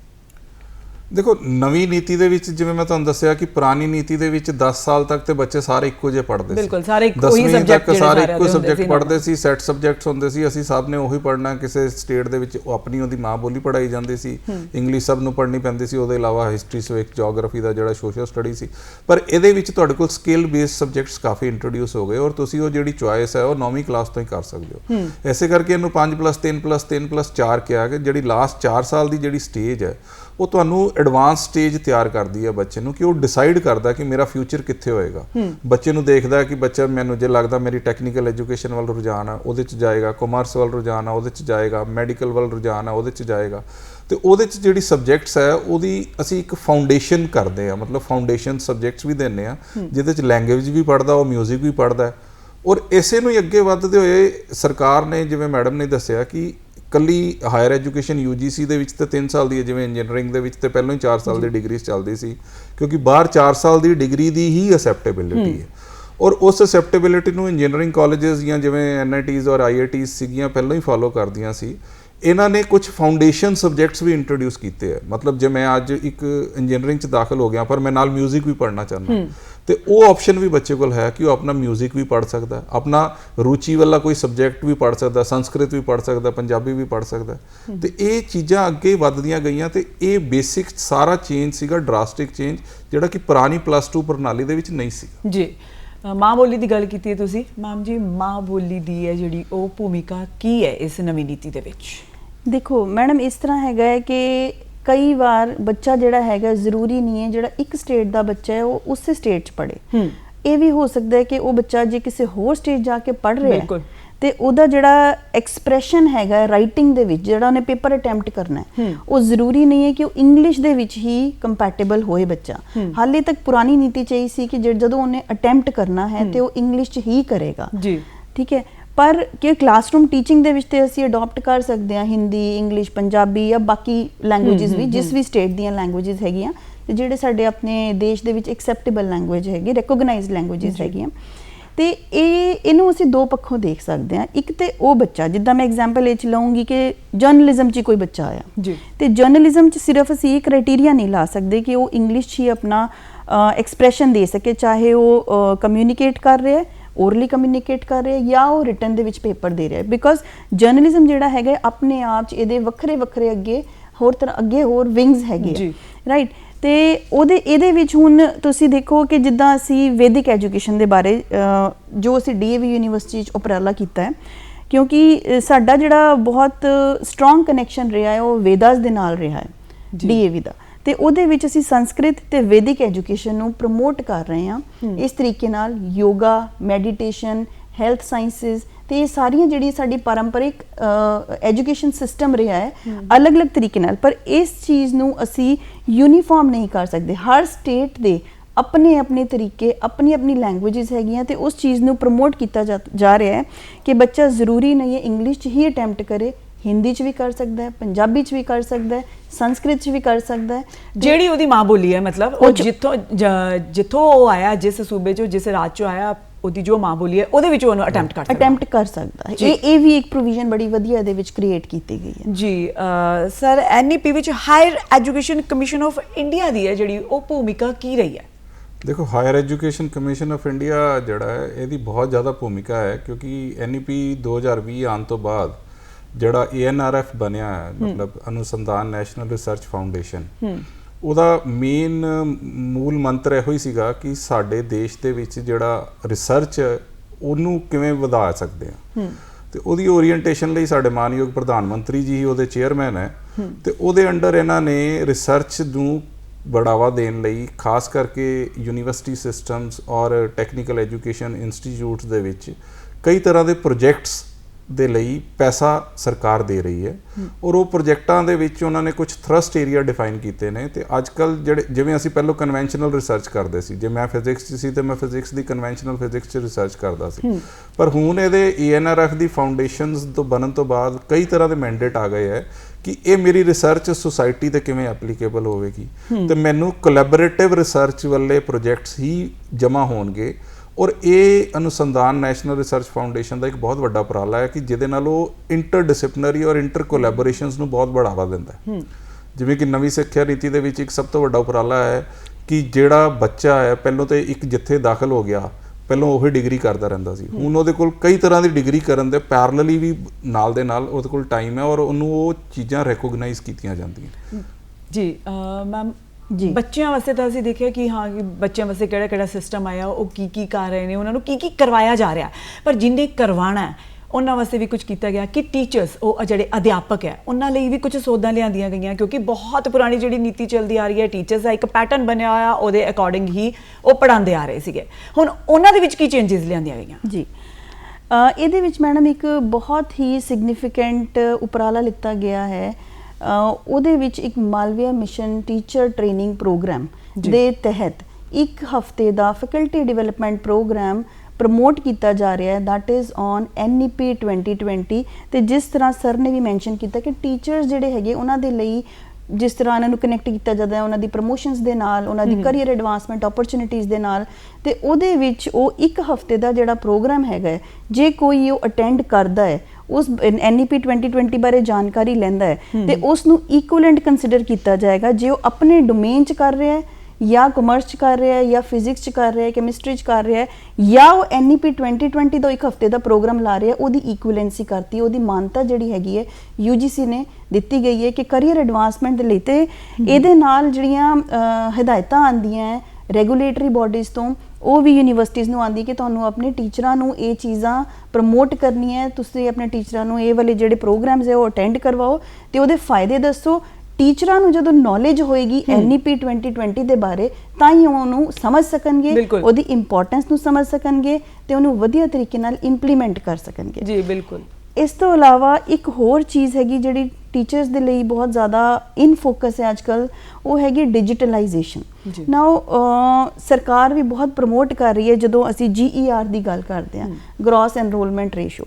ਦੇਖੋ ਨਵੀਂ ਨੀਤੀ ਦੇ ਵਿੱਚ ਜਿਵੇਂ ਮੈਂ ਤੁਹਾਨੂੰ ਦੱਸਿਆ ਕਿ ਪੁਰਾਣੀ ਨੀਤੀ ਦੇ ਵਿੱਚ 10 ਸਾਲ ਤੱਕ ਤੇ ਬੱਚੇ ਸਾਰੇ ਇੱਕੋ ਜਿਹੇ ਪੜ੍ਹਦੇ ਸੀ। ਬਿਲਕੁਲ, ਸਾਰੇ ਇੱਕੋ ਹੀ ਜਿਹੜੇ ਸਾਰੇ ਇੱਕੋ ਸਬਜੈਕਟ ਪੜ੍ਹਦੇ ਸੀ ਸੈਟ ਸਬਜੈਕਟਸ ਹੁੰਦੇ ਸੀ ਅਸੀਂ ਸਭ ਨੇ ਉਹੀ ਪੜ੍ਹਨਾ ਕਿਸੇ ਸਟੇਟ ਦੇ ਵਿੱਚ ਆਪਣੀ ਉਹਦੀ ਮਾਂ ਬੋਲੀ ਪੜ੍ਹਾਈ ਜਾਂਦੀ ਸੀ ਇੰਗਲਿਸ਼ ਸਭ ਨੂੰ ਪੜ੍ਹਨੀ ਪੈਂਦੀ ਸੀ ਉਹਦੇ ਇਲਾਵਾ ਹਿਸਟਰੀ ਸਿਵਿਕ ਜੀਓਗ੍ਰਾਫੀ ਦਾ ਜਿਹੜਾ ਸੋਸ਼ਲ ਸਟੱਡੀ ਸੀ। ਪਰ ਇਹਦੇ ਵਿੱਚ ਤੁਹਾਡੇ ਕੋਲ ਸਕਿੱਲ ਬੇਸਡ ਸਬਜੈਕਟਸ ਕਾਫੀ ਇੰਟਰੋਡਿਊਸ ਹੋ ਗਏ ਔਰ ਤੁਸੀਂ ਉਹ ਜਿਹੜੀ ਚੁਆਇਸ ਹੈ ਉਹ 9ਵੀਂ ਕਲਾਸ ਤੋਂ ਹੀ ਕਰ ਸਕਦੇ ਹੋ। ਐਸੇ ਕਰਕੇ ਇਹਨੂੰ 5+3+3+4 ਕਿਹਾ ਕਿ ਜਿਹੜੀ ਲਾਸਟ 4 ਸਾਲ ਦੀ ਜਿਹੜੀ ਸਟੇਜ ਹੈ ਉਹ ਤੁਹਾਨੂੰ ਐਡਵਾਂਸ ਸਟੇਜ ਤਿਆਰ ਕਰਦੀ ਹੈ ਬੱਚੇ ਨੂੰ ਕਿ ਉਹ ਡਿਸਾਈਡ ਕਰਦਾ ਕਿ ਮੇਰਾ ਫਿਊਚਰ ਕਿੱਥੇ ਹੋਏਗਾ। ਬੱਚੇ ਨੂੰ ਦੇਖਦਾ ਕਿ ਬੱਚਾ ਮੈਨੂੰ ਜੇ ਲੱਗਦਾ ਮੇਰੀ ਟੈਕਨੀਕਲ ਐਜੂਕੇਸ਼ਨ ਵੱਲ ਰੁਝਾਨ ਆ ਉਹਦੇ ਚ ਜਾਏਗਾ ਕਾਮਰਸ ਵੱਲ ਰੁਝਾਨ ਆ ਉਹਦੇ ਚ ਜਾਏਗਾ ਮੈਡੀਕਲ ਵੱਲ ਰੁਝਾਨ ਆ ਉਹਦੇ ਚ ਜਾਏਗਾ। ਤੇ ਉਹਦੇ ਚ ਜਿਹੜੀ ਸਬਜੈਕਟਸ ਹੈ ਉਹਦੀ ਅਸੀਂ ਇੱਕ ਫਾਊਂਡੇਸ਼ਨ ਕਰਦੇ ਆ ਮਤਲਬ ਫਾਊਂਡੇਸ਼ਨ ਸਬਜੈਕਟਸ ਵੀ ਦਿੰਨੇ ਆ ਜਿਹਦੇ ਚ ਲੈਂਗੁਏਜ ਵੀ ਪੜਦਾ ਉਹ 뮤직 ਵੀ ਪੜਦਾ ਔਰ ਇਸੇ ਨੂੰ ਹੀ ਅੱਗੇ ਵਧਦੇ ਹੋਏ ਸਰਕਾਰ ਨੇ ਜਿਵੇਂ ਮੈਡਮ ਨੇ ਦੱਸਿਆ ਕਿ ਕੱਲੀ ਹਾਇਰ ਐਜੂਕੇਸ਼ਨ UGC ਦੇ ਵਿੱਚ ਤੇ 3 ਸਾਲ ਦੀ ਹੈ ਜਿਵੇਂ ਇੰਜੀਨੀਅਰਿੰਗ ਦੇ ਵਿੱਚ ਤੇ ਪਹਿਲਾਂ ਹੀ 4 ਸਾਲ ਦੀ ਡਿਗਰੀਜ਼ ਚੱਲਦੀ ਸੀ ਕਿਉਂਕਿ ਬਾਹਰ 4 ਸਾਲ ਦੀ ਡਿਗਰੀ ਦੀ ਹੀ ਅਸੈਪਟੇਬਿਲਿਟੀ ਹੈ। ਔਰ ਉਸ ਅਸੈਪਟੇਬਿਲਿਟੀ ਨੂੰ ਇੰਜੀਨੀਅਰਿੰਗ ਕਾਲਜਸ ਜਾਂ ਜਿਵੇਂ NITs ਔਰ IITs ਸੀਗੀਆਂ ਪਹਿਲਾਂ ਹੀ ਫਾਲੋ ਕਰਦੀਆਂ ਸੀ। ਇਹਨਾਂ ਨੇ ਕੁਝ ਫਾਊਂਡੇਸ਼ਨ ਸਬਜੈਕਟਸ ਵੀ ਇੰਟਰੋਡਿਊਸ ਕੀਤੇ ਆ ਮਤਲਬ ਜੇ ਮੈਂ ਅੱਜ ਇੱਕ ਇੰਜੀਨੀਅਰਿੰਗ ਚ ਦਾਖਲ ਹੋ ਗਿਆ ਪਰ ਮੈਂ ਨਾਲ 뮤직 ਵੀ ਪੜ੍ਹਨਾ ਚਾਹੁੰਦਾ ਤੇ ਉਹ ਆਪਸ਼ਨ ਵੀ ਬੱਚੇ ਕੋਲ ਹੈ ਕਿ ਉਹ ਆਪਣਾ 뮤직 ਵੀ ਪੜ੍ਹ ਸਕਦਾ ਹੈ, ਆਪਣਾ ਰੁਚੀ ਵਾਲਾ ਕੋਈ ਸਬਜੈਕਟ ਵੀ ਪੜ੍ਹ ਸਕਦਾ ਸੰਸਕ੍ਰਿਤ ਵੀ ਪੜ੍ਹ ਸਕਦਾ ਪੰਜਾਬੀ ਵੀ ਪੜ੍ਹ ਸਕਦਾ ਤੇ ਇਹ ਚੀਜ਼ਾਂ ਅੱਗੇ ਵੱਧਦੀਆਂ ਗਈਆਂ ਤੇ ਇਹ ਬੇਸਿਕ ਸਾਰਾ ਚੇਂਜ ਸੀਗਾ ਡਰਾਸਟਿਕ ਚੇਂਜ ਜਿਹੜਾ ਕਿ ਪੁਰਾਣੀ ਪਲੱਸ 2 ਪ੍ਰਣਾਲੀ ਦੇ ਵਿੱਚ ਨਹੀਂ ਸੀ ਜੀ ਅਹ ਮਾਂ ਬੋਲੀ ਦੀ ਗੱਲ ਕੀਤੀ ਹੈ ਤੁਸੀਂ ਮਾਮ ਜੀ ਮਾਂ ਬੋਲੀ ਦੀ ਹੈ ਜਿਹੜੀ ਉਹ ਭੂਮਿਕਾ ਕੀ ਹੈ ਇਸ ਨਵੀਂ ਨੀਤੀ ਦੇ ਵਿੱਚ ਦੇਖੋ ਮੈਡਮ ਇਸ ਤਰ੍ਹਾਂ ਹੈਗਾ ਹੈ ਕਿ ਕਈ ਵਾਰ ਬੱਚਾ ਜਿਹੜਾ ਹੈਗਾ ਜ਼ਰੂਰੀ ਨਹੀਂ ਹੈ ਜਿਹੜਾ ਇੱਕ ਸਟੇਟ ਦਾ ਬੱਚਾ ਹੈ ਉਹ ਉਸੇ ਸਟੇਟ 'ਚ ਪੜ੍ਹੇ। ਹੂੰ। ਇਹ ਵੀ ਹੋ ਸਕਦਾ ਹੈ ਕਿ ਉਹ ਬੱਚਾ ਜੇ ਕਿਸੇ ਹੋਰ ਸਟੇਟ ਜਾ ਕੇ ਪੜ੍ਹ ਰਿਹਾ। ਹੈ ਤੇ ਉਹਦਾ ਜਿਹੜਾ ਐਕਸਪ੍ਰੈਸ਼ਨ ਹੈਗਾ ਰਾਈਟਿੰਗ ਦੇ ਵਿੱਚ ਜਿਹੜਾ ਉਹਨੇ ਪੇਪਰ ਅਟੈਂਪਟ ਕਰਨਾ ਹੈ। ਉਹ ਜ਼ਰੂਰੀ ਨਹੀਂ ਹੈ ਕਿ ਉਹ ਇੰਗਲਿਸ਼ ਦੇ ਵਿੱਚ ਹੀ ਕੰਪੈਟੀਬਲ ਹੋਏ ਬੱਚਾ। ਹਾਲੇ ਤੱਕ ਪੁਰਾਣੀ ਨੀਤੀ ਚ ਇਹ ਸੀ ਕਿ ਜਦੋਂ ਉਹਨੇ ਅਟੈਂਪਟ ਕਰਨਾ ਹੈ ਤੇ ਉਹ ਇੰਗਲਿਸ਼ ਚ ਹੀ ਕਰੇਗਾ। ਜੀ। ਠੀਕ ਹੈ? ਪਰ ਕਿ ਕਲਾਸਰੂਮ ਟੀਚਿੰਗ ਦੇ ਵਿੱਚ ਤੇ ਅਸੀਂ ਅਡਾਪਟ ਕਰ ਸਕਦੇ ਹਾਂ ਹਿੰਦੀ ਇੰਗਲਿਸ਼ ਪੰਜਾਬੀ ਜਾਂ ਬਾਕੀ ਲੈਂਗੁਏਜਸ ਵੀ ਜਿਸ ਵੀ ਸਟੇਟ ਦੀਆਂ ਲੈਂਗੁਏਜਸ ਹੈਗੀਆਂ ਤੇ ਜਿਹੜੇ ਸਾਡੇ ਆਪਣੇ ਦੇਸ਼ ਦੇ ਵਿੱਚ ਐਕਸੈਪਟੇਬਲ ਲੈਂਗੁਏਜ ਹੈਗੀ ਰੈਕੋਗਨਾਈਜ਼ਡ ਲੈਂਗੁਏਜਸ ਹੈਗੀਆਂ। ਤੇ ਇਹ ਇਹਨੂੰ ਅਸੀਂ ਦੋ ਪੱਖੋਂ ਦੇਖ ਸਕਦੇ ਹਾਂ। ਇੱਕ ਤੇ ਉਹ ਬੱਚਾ ਜਿੱਦਾਂ ਮੈਂ ਐਗਜ਼ਾਮਪਲ ਇਹ ਚ ਲਵਾਂਗੀ ਕਿ ਜਰਨਲਿਜ਼ਮ 'ਚ ਕੋਈ ਬੱਚਾ ਆਇਆ। ਜੀ। ਤੇ ਜਰਨਲਿਜ਼ਮ 'ਚ ਸਿਰਫ ਅਸੀਂ ਇਹ ਕ੍ਰਾਈਟੇਰੀਆ ਨਹੀਂ ਲਾ ਸਕਦੇ ਕਿ ਉਹ ਇੰਗਲਿਸ਼ 'ਚ ਹੀ ਆਪਣਾ ਐਕਸਪ੍ਰੈਸ਼ਨ ਦੇ ਸਕੇ ਚਾਹੇ ਉਹ ਕਮਿਊਨੀਕੇਟ ਕਰ ਰਿਹਾ ਹੈ ਓਰਲੀ ਕਮਿਊਨੀਕੇਟ ਕਰ ਰਿਹਾ ਹੈ ਜਾਂ ਉਹ ਰਿਟਨ ਦੇ ਵਿੱਚ ਪੇਪਰ ਦੇ ਰਿਹਾ ਹੈ ਬਿਕਾਜ਼ ਜਰਨਲਿਜ਼ਮ ਜਿਹੜਾ ਹੈਗਾ ਆਪਣੇ ਆਪ 'ਚ ਇਹਦੇ ਵੱਖਰੇ ਵੱਖਰੇ ਅੱਗੇ ਹੋਰ ਤਰ੍ਹਾਂ ਅੱਗੇ ਹੋਰ ਵਿੰਗਸ ਹੈਗੇ ਜੀ। ਆ ਰਾਈਟ ਤੇ ਉਹਦੇ ਇਹਦੇ ਵਿੱਚ ਹੁਣ ਤੁਸੀਂ ਦੇਖੋ ਕਿ ਜਿੱਦਾਂ ਅਸੀਂ ਵੈਦਿਕ ਐਜੂਕੇਸ਼ਨ ਦੇ ਬਾਰੇ ਜੋ ਅਸੀਂ ਡੀਏਵੀ ਯੂਨੀਵਰਸਿਟੀ 'ਚ ਉਪਰਾਲਾ ਕੀਤਾ ਹੈ ਕਿਉਂਕਿ ਸਾਡਾ ਜਿਹੜਾ ਬਹੁਤ ਸਟਰੋਂਗ ਕਨੈਕਸ਼ਨ ਰਿਹਾ ਹੈ ਉਹ ਵੇਦਾਸ ਦੇ ਨਾਲ ਰਿਹਾ ਹੈ। ਡੀਏਵੀ ਦਾ ਤੇ ਉਹਦੇ ਵਿੱਚ ਅਸੀਂ ਸੰਸਕ੍ਰਿਤ ਤੇ ਵੈਦਿਕ ਐਜੂਕੇਸ਼ਨ ਨੂੰ ਪ੍ਰਮੋਟ ਕਰ ਰਹੇ ਹਾਂ। ਇਸ ਤਰੀਕੇ ਨਾਲ ਯੋਗਾ ਮੈਡੀਟੇਸ਼ਨ ਹੈਲਥ ਸਾਇੰਸਸ ਤੇ ਇਹ ਸਾਰੀਆਂ ਜਿਹੜੀ ਸਾਡੀ ਪਾਰੰਪਰਿਕ ਐਜੂਕੇਸ਼ਨ ਸਿਸਟਮ ਰਿਹਾ ਹੈ ਅਲੱਗ-ਅਲੱਗ ਤਰੀਕੇ ਨਾਲ। ਪਰ ਇਸ ਚੀਜ਼ ਨੂੰ ਅਸੀਂ ਯੂਨੀਫਾਰਮ ਨਹੀਂ ਕਰ ਸਕਦੇ। ਹਰ ਸਟੇਟ ਦੇ ਆਪਣੇ ਆਪਣੇ ਤਰੀਕੇ ਆਪਣੀ ਆਪਣੀ ਲੈਂਗੁਏਜਸ ਹੈਗੀਆਂ ਤੇ ਉਸ ਚੀਜ਼ ਨੂੰ ਪ੍ਰਮੋਟ ਕੀਤਾ ਜਾ- ਜਾ ਰਿਹਾ ਹੈ ਕਿ ਬੱਚਾ ਜ਼ਰੂਰੀ ਨਹੀਂ ਹੈ ਇੰਗਲਿਸ਼ 'ਚ ਹੀ ਅਟੈਂਪਟ ਕਰੇ ਹਿੰਦੀ 'ਚ ਵੀ ਕਰ ਸਕਦਾ ਹੈ ਪੰਜਾਬੀ 'ਚ ਵੀ ਕਰ ਸਕਦਾ ਹੈ ਸੰਸਕ੍ਰਿਤ 'ਚ ਵੀ ਕਰ ਸਕਦਾ ਹੈ। ਜਿਹੜੀ ਉਹਦੀ ਮਾਂ ਬੋਲੀ ਹੈ ਮਤਲਬ ਉਹ ਜਿੱਥੋਂ ਜਿੱਥੋਂ ਉਹ ਆਇਆ ਜਿਸ ਸੂਬੇ ਚੋਂ ਜਿਸ ਰਾਜ ਚੋਂ ਆਇਆ ਉਹਦੀ ਜੋ ਮਾਂ ਬੋਲੀ ਹੈ ਉਹਦੇ ਵਿੱਚ ਉਹਨੂੰ ਅਟੈਂਪਟ ਕਰ ਸਕਦਾ। ਅਟੈਂਪਟ ਕਰ ਸਕਦਾ। ਇਹ ਇਹ ਵੀ ਇੱਕ ਪ੍ਰੋਵੀਜ਼ਨ ਬੜੀ ਵਧੀਆ ਇਹਦੇ ਵਿੱਚ ਕ੍ਰੀਏਟ ਕੀਤੀ ਗਈ ਹੈ। ਜੀ ਸਰ ਐਨਈਪੀ ਵਿੱਚ higher education commission of India ਦੀ ਹੈ ਜਿਹੜੀ ਉਹ ਭੂਮਿਕਾ ਕੀ ਰਹੀ ਹੈ? ਦੇਖੋ higher education commission of India ਜਿਹੜਾ ਹੈ ਇਹਦੀ ਬਹੁਤ ਜ਼ਿਆਦਾ ਭੂਮਿਕਾ ਹੈ ਕਿਉਂਕਿ ਐਨਈਪੀ 2020 ਆਉਣ ਤੋਂ ਬਾਅਦ ਜਿਹੜਾ ਏਐਨਆਰਐਫ ਬਣਿਆ ਹੈ ਮਤਲਬ ਅਨੁਸੰਧਾਨ ਨੈਸ਼ਨਲ ਰਿਸਰਚ ਫਾਊਂਡੇਸ਼ਨ ਉਹਦਾ ਮੇਨ ਮੂਲ ਮੰਤਰ ਇਹੋ ਹੀ ਸੀਗਾ ਕਿ ਸਾਡੇ ਦੇਸ਼ ਦੇ ਵਿੱਚ ਜਿਹੜਾ ਰਿਸਰਚ ਉਹਨੂੰ ਕਿਵੇਂ ਵਧਾ ਸਕਦੇ ਆ ਤੇ ਉਹਦੀ ਓਰੀਐਂਟੇਸ਼ਨ ਲਈ ਸਾਡੇ ਮਾਨਯੋਗ ਪ੍ਰਧਾਨ ਮੰਤਰੀ ਜੀ ਹੀ ਉਹਦੇ ਚੇਅਰਮੈਨ ਹੈ। ਤੇ ਉਹਦੇ ਅੰਡਰ ਇਹਨਾਂ ਨੇ ਰਿਸਰਚ ਨੂੰ ਬੜਾਵਾ ਦੇਣ ਲਈ ਖਾਸ ਕਰਕੇ ਯੂਨੀਵਰਸਿਟੀ ਸਿਸਟਮਸ ਔਰ ਟੈਕਨੀਕਲ ਐਜੂਕੇਸ਼ਨ ਇੰਸਟੀਚਿਊਟਸ ਦੇ ਵਿੱਚ ਕਈ ਤਰ੍ਹਾਂ ਦੇ ਪ੍ਰੋਜੈਕਟਸ ਦੇ ਲਈ ਪੈਸਾ ਸਰਕਾਰ ਦੇ ਰਹੀ ਹੈ ਔਰ ਉਹ ਪ੍ਰੋਜੈਕਟਾਂ ਦੇ ਵਿੱਚ ਉਹਨਾਂ ਨੇ ਕੁਝ ਥਰਸਟ ਏਰੀਆ ਡਿਫਾਈਨ ਕੀਤੇ ਨੇ ਤੇ ਅੱਜ ਕੱਲ ਜਿਹੜੇ ਜਿਵੇਂ ਅਸੀਂ ਪਹਿਲਾਂ ਕਨਵੈਨਸ਼ਨਲ ਰਿਸਰਚ ਕਰਦੇ ਸੀ ਜੇ ਮੈਂ ਫਿਜ਼ਿਕਸ 'ਚ ਸੀ ਤੇ ਮੈਂ ਫਿਜ਼ਿਕਸ ਦੀ ਕਨਵੈਨਸ਼ਨਲ ਫਿਜ਼ਿਕਸ 'ਚ ਰਿਸਰਚ ਕਰਦਾ ਸੀ। ਪਰ ਹੁਣ ਇਹਦੇ ਈਐਨਆਰਐਫ ਦੀ ਫਾਊਂਡੇਸ਼ਨਸ ਤੋਂ ਬਣਨ ਤੋਂ ਬਾਅਦ ਕਈ ਤਰ੍ਹਾਂ ਦੇ ਮੈਂਡੇਟ ਆ ਗਏ ਹੈ ਕਿ ਇਹ ਮੇਰੀ ਰਿਸਰਚ ਸੁਸਾਇਟੀ ਤੇ ਕਿਵੇਂ ਐਪਲੀਕੇਬਲ ਹੋਵੇਗੀ। ਤੇ ਮੈਨੂੰ ਕੋਲੈਬੋਰੇਟਿਵ ਰਿਸਰਚ ਵਾਲੇ ਪ੍ਰੋਜੈਕਟਸ ਹੀ ਜਮ੍ਹਾਂ ਹੋਣਗੇ। ਔਰ ਇਹ ਅਨੁਸੰਧਾਨ ਨੈਸ਼ਨਲ ਰਿਸਰਚ ਫਾਊਂਡੇਸ਼ਨ ਦਾ ਇੱਕ ਬਹੁਤ ਵੱਡਾ ਉਪਰਾਲਾ ਹੈ ਕਿ ਜਿਹਦੇ ਨਾਲ ਉਹ ਇੰਟਰਡਿਸਪਲਿਨਰੀ ਔਰ ਇੰਟਰ ਕੋਲੈਬੋਰੇਸ਼ਨਸ ਨੂੰ ਬਹੁਤ ਬੜਾਵਾ ਦਿੰਦਾ ਹੈ। ਜਿਵੇਂ ਕਿ ਨਵੀਂ ਸਿੱਖਿਆ ਨੀਤੀ ਦੇ ਵਿੱਚ ਇੱਕ ਸਭ ਤੋਂ ਵੱਡਾ ਉਪਰਾਲਾ ਹੈ ਕਿ ਜਿਹੜਾ ਬੱਚਾ ਹੈ ਪਹਿਲਾਂ ਤੇ ਇੱਕ ਜਿੱਥੇ ਦਾਖਲ ਹੋ ਗਿਆ ਪਹਿਲਾਂ ਉਹੀ ਡਿਗਰੀ ਕਰਦਾ ਰਹਿੰਦਾ ਸੀ। ਹੁਣ ਉਹਦੇ ਕੋਲ ਕਈ ਤਰ੍ਹਾਂ ਦੀ ਡਿਗਰੀ ਕਰਨ ਦੇ ਪੈਰਲਲੀ ਵੀ ਨਾਲ ਦੇ ਨਾਲ ਉਹਦੇ ਕੋਲ ਟਾਈਮ ਹੈ ਔਰ ਉਹਨੂੰ ਉਹ ਚੀਜ਼ਾਂ ਰੈਕੋਗਨਾਈਜ਼ ਕੀਤੀਆਂ ਜਾਂਦੀਆਂ ਜੀ ਮੈਮ ਜੀ। ਬੱਚਿਆਂ ਵਾਸਤੇ ਤਾਂ ਅਸੀਂ ਦੇਖਿਆ ਕਿ ਹਾਂ ਕਿ ਬੱਚਿਆਂ ਵਾਸਤੇ ਕਿਹੜਾ ਕਿਹੜਾ ਸਿਸਟਮ ਆਇਆ ਉਹ ਕੀ ਕੀ ਕਰ ਰਹੇ ਨੇ ਉਹਨਾਂ ਨੂੰ ਕੀ ਕੀ ਕਰਵਾਇਆ ਜਾ ਰਿਹਾ। ਪਰ ਜਿੰਨੇ ਕਰਵਾਣਾ ਹੈ ਉਹਨਾਂ ਵਾਸਤੇ ਵੀ ਕੁਝ ਕੀਤਾ ਗਿਆ ਕਿ ਟੀਚਰਸ ਉਹ ਜਿਹੜੇ ਅਧਿਆਪਕ ਹੈ ਉਹਨਾਂ ਲਈ ਵੀ ਕੁਝ ਸੋਧਾਂ ਲਿਆਂਦੀਆਂ ਗਈਆਂ ਕਿਉਂਕਿ ਬਹੁਤ ਪੁਰਾਣੀ ਜਿਹੜੀ ਨੀਤੀ ਚੱਲਦੀ ਆ ਰਹੀ ਹੈ ਟੀਚਰਸ ਦਾ ਇੱਕ ਪੈਟਰਨ ਬਣਿਆ ਹੋਇਆ ਉਹਦੇ ਅਕੋਰਡਿੰਗ ਹੀ ਉਹ ਪੜਾਉਂਦੇ ਆ ਰਹੇ ਸੀਗੇ। ਹੁਣ ਉਹਨਾਂ ਦੇ ਵਿੱਚ ਕੀ ਚੇਂਜਸ ਲਿਆਂਦੀਆਂ ਗਈਆਂ? ਜੀ। ਇਹਦੇ ਵਿੱਚ ਮੈਡਮ ਇੱਕ ਬਹੁਤ ਹੀ ਸਿਗਨੀਫੀਕੈਂਟ ਉਪਰਾਲਾ ਲਿੱਤਾ ਗਿਆ ਹੈ ਉਹਦੇ ਵਿੱਚ ਇੱਕ Malviya mission teacher training program. ਦੇ ਤਹਿਤ ਇੱਕ ਹਫ਼ਤੇ ਦਾ ਫੈਕਲਟੀ ਡਿਵੈਲਪਮੈਂਟ ਪ੍ਰੋਗਰਾਮ ਪ੍ਰਮੋਟ ਕੀਤਾ ਜਾ ਰਿਹਾ ਹੈ that is on NEP 2020 ਤੇ ਜਿਸ ਤਰ੍ਹਾਂ ਸਰ ਨੇ ਵੀ ਮੈਂਸ਼ਨ ਕੀਤਾ ਕਿ ਟੀਚਰਸ ਜਿਹੜੇ ਹੈਗੇ ਉਹਨਾਂ ਦੇ ਲਈ ਜਿਸ ਤਰ੍ਹਾਂ ਇਹਨਾਂ ਨੂੰ ਕਨੈਕਟ ਕੀਤਾ ਜਾਂਦਾ ਹੈ ਉਹਨਾਂ ਦੀ ਪ੍ਰੋਮੋਸ਼ਨਸ ਦੇ ਨਾਲ ਉਹਨਾਂ ਦੀ ਕੈਰੀਅਰ ਐਡਵਾਂਸਮੈਂਟ ਓਪਰਚੁਨਿਟੀਜ਼ ਦੇ ਨਾਲ ਤੇ ਉਹਦੇ ਵਿੱਚ ਉਹ ਇੱਕ ਹਫ਼ਤੇ ਦਾ ਜਿਹੜਾ ਪ੍ਰੋਗਰਾਮ ਹੈਗਾ ਜੇ ਕੋਈ ਉਹ ਅਟੈਂਡ ਕਰਦਾ ਹੈ ਉਸ NEP 2020 ਬਾਰੇ ਜਾਣਕਾਰੀ ਲੈਂਦਾ ਹੈ ਤੇ ਉਸ ਨੂੰ ਇਕੁਇਵਲੈਂਟ ਕੰਸੀਡਰ ਕੀਤਾ ਜਾਏਗਾ ਜੇ ਉਹ ਆਪਣੇ ਡੋਮੇਨ 'ਚ ਕਰ ਰਿਹਾ ਹੈ ਜਾਂ ਕਮਰਸ ਚ ਕਰ ਰਿਹਾ ਹੈ ਜਾਂ ਫਿਜ਼ਿਕਸ ਚ ਕਰ ਰਿਹਾ ਹੈ ਕੈਮਿਸਟਰੀ ਚ ਕਰ ਰਿਹਾ ਹੈ ਜਾਂ ਉਹ E NEP 2020 ਦਾ ਇੱਕ ਹਫ਼ਤੇ ਦਾ ਪ੍ਰੋਗਰਾਮ ਲਾ ਰਿਹਾ ਹੈ ਉਹਦੀ ਇਕੁਇਵਲੈਂਸੀ ਕਰਤੀ ਉਹਦੀ ਮਾਨਤਾ ਜਿਹੜੀ ਹੈਗੀ ਹੈ UGC ਨੇ ਦਿੱਤੀ ਗਈ ਹੈ ਕਿ ਕੈਰੀਅਰ ਐਡਵਾਂਸਮੈਂਟ ਦੇ ਲਈ ਤੇ ਇਹਦੇ ਨਾਲ ਜਿਹੜੀਆਂ ਹਦਾਇਤਾਂ ਆਂਦੀਆਂ ਹੈ ਰੈਗੂਲੇਟਰੀ ਬਾਡੀਜ਼ ਤੋਂ ਉਹ ਵੀ ਯੂਨੀਵਰਸਿਟੀਜ਼ ਨੂੰ ਆਂਦੀ ਕਿ ਤੁਹਾਨੂੰ ਆਪਣੇ ਟੀਚਰਾਂ ਨੂੰ ਇਹ ਚੀਜ਼ਾਂ ਪ੍ਰਮੋਟ ਕਰਨੀਆਂ ਹੈ ਤੁਸੀਂ ਆਪਣੇ ਟੀਚਰਾਂ ਨੂੰ ਇਹ ਵਾਲੇ ਜਿਹੜੇ ਪ੍ਰੋਗਰਾਮਸ ਹੈ ਉਹ ਅਟੈਂਡ ਕਰਵਾਓ ਤੇ ਉਹਦੇ ਫਾਇਦੇ ਦੱਸੋ। ਟੀਚਰਾਂ ਨੂੰ ਜਦੋਂ ਨੌਲੇਜ ਹੋਏਗੀ NEP 2020 ਦੇ ਬਾਰੇ ਤਾਂ ਹੀ ਉਹ ਉਹਨੂੰ ਸਮਝ ਸਕਣਗੇ। ਉਹਦੀ ਇੰਪੋਰਟੈਂਸ ਨੂੰ ਸਮਝ ਸਕਣਗੇ ਤੇ ਉਹਨੂੰ ਵਧੀਆ ਤਰੀਕੇ ਨਾਲ ਇੰਪਲੀਮੈਂਟ ਕਰ ਸਕਣਗੇ। ਜੀ ਬਿਲਕੁਲ। ਇਸ ਤੋਂ ਇਲਾਵਾ ਇੱਕ ਹੋਰ ਚੀਜ਼ ਹੈਗੀ ਜਿਹੜੀ ਟੀਚਰਸ ਦੇ ਲਈ ਬਹੁਤ ਜ਼ਿਆਦਾ ਇਨ ਫੋਕਸ ਹੈ ਅੱਜਕੱਲ ਉਹ ਹੈਗੀ ਡਿਜੀਟਲਾਈਜੇਸ਼ਨ ਜੀ। ਨਾਓ ਸਰਕਾਰ ਵੀ ਬਹੁਤ ਪ੍ਰਮੋਟ ਕਰ ਰਹੀ ਹੈ ਜਦੋਂ ਅਸੀਂ GER ਦੀ ਗੱਲ ਕਰਦੇ ਹਾਂ ਗ੍ਰੋਸ ਐਨਰੋਲਮੈਂਟ ਰੇਸ਼ੋ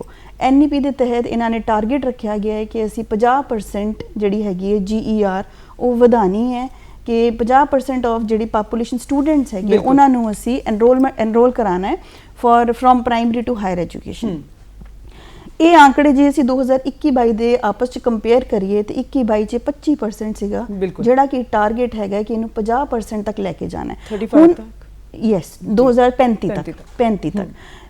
NEP ਦੇ ਤਹਿਤ ਇਹਨਾਂ ਨੇ ਟਾਰਗੇਟ ਰੱਖਿਆ ਗਿਆ ਹੈ ਕਿ ਅਸੀਂ 50% ਜਿਹੜੀ ਹੈਗੀ ਹੈ GER ਉਹ ਵਧਾਣੀ ਹੈ ਕਿ 50% ਆਫ ਜਿਹੜੀ ਪਾਪੂਲੇਸ਼ਨ ਸਟੂਡੈਂਟਸ ਹੈਗੇ। ਉਹਨਾਂ ਨੂੰ ਅਸੀਂ ਐਨਰੋਲਮੈਂਟ ਐਨਰੋਲ ਕਰਾਣਾ ਹੈ for from primary to higher education ਇਹ ਆંકੜੇ ਜੇ ਅਸੀਂ 2021-22 ਦੇ ਆਪਸ ਚ ਕੰਪੇਅਰ ਕਰੀਏ ਤੇ 21-22 ਚ 25% ਸੀਗਾ ਬਿਲਕੁਲ। ਜਿਹੜਾ ਕਿ ਟਾਰਗੇਟ ਹੈਗਾ ਕਿ ਇਹਨੂੰ 50% ਤੱਕ ਲੈ ਕੇ ਜਾਣਾ ਹੈ। 35 ਤੱਕ? ਯੈਸ 2035 35 ਤੱਕ ਤੱਕ। 35 ਤੱਕ।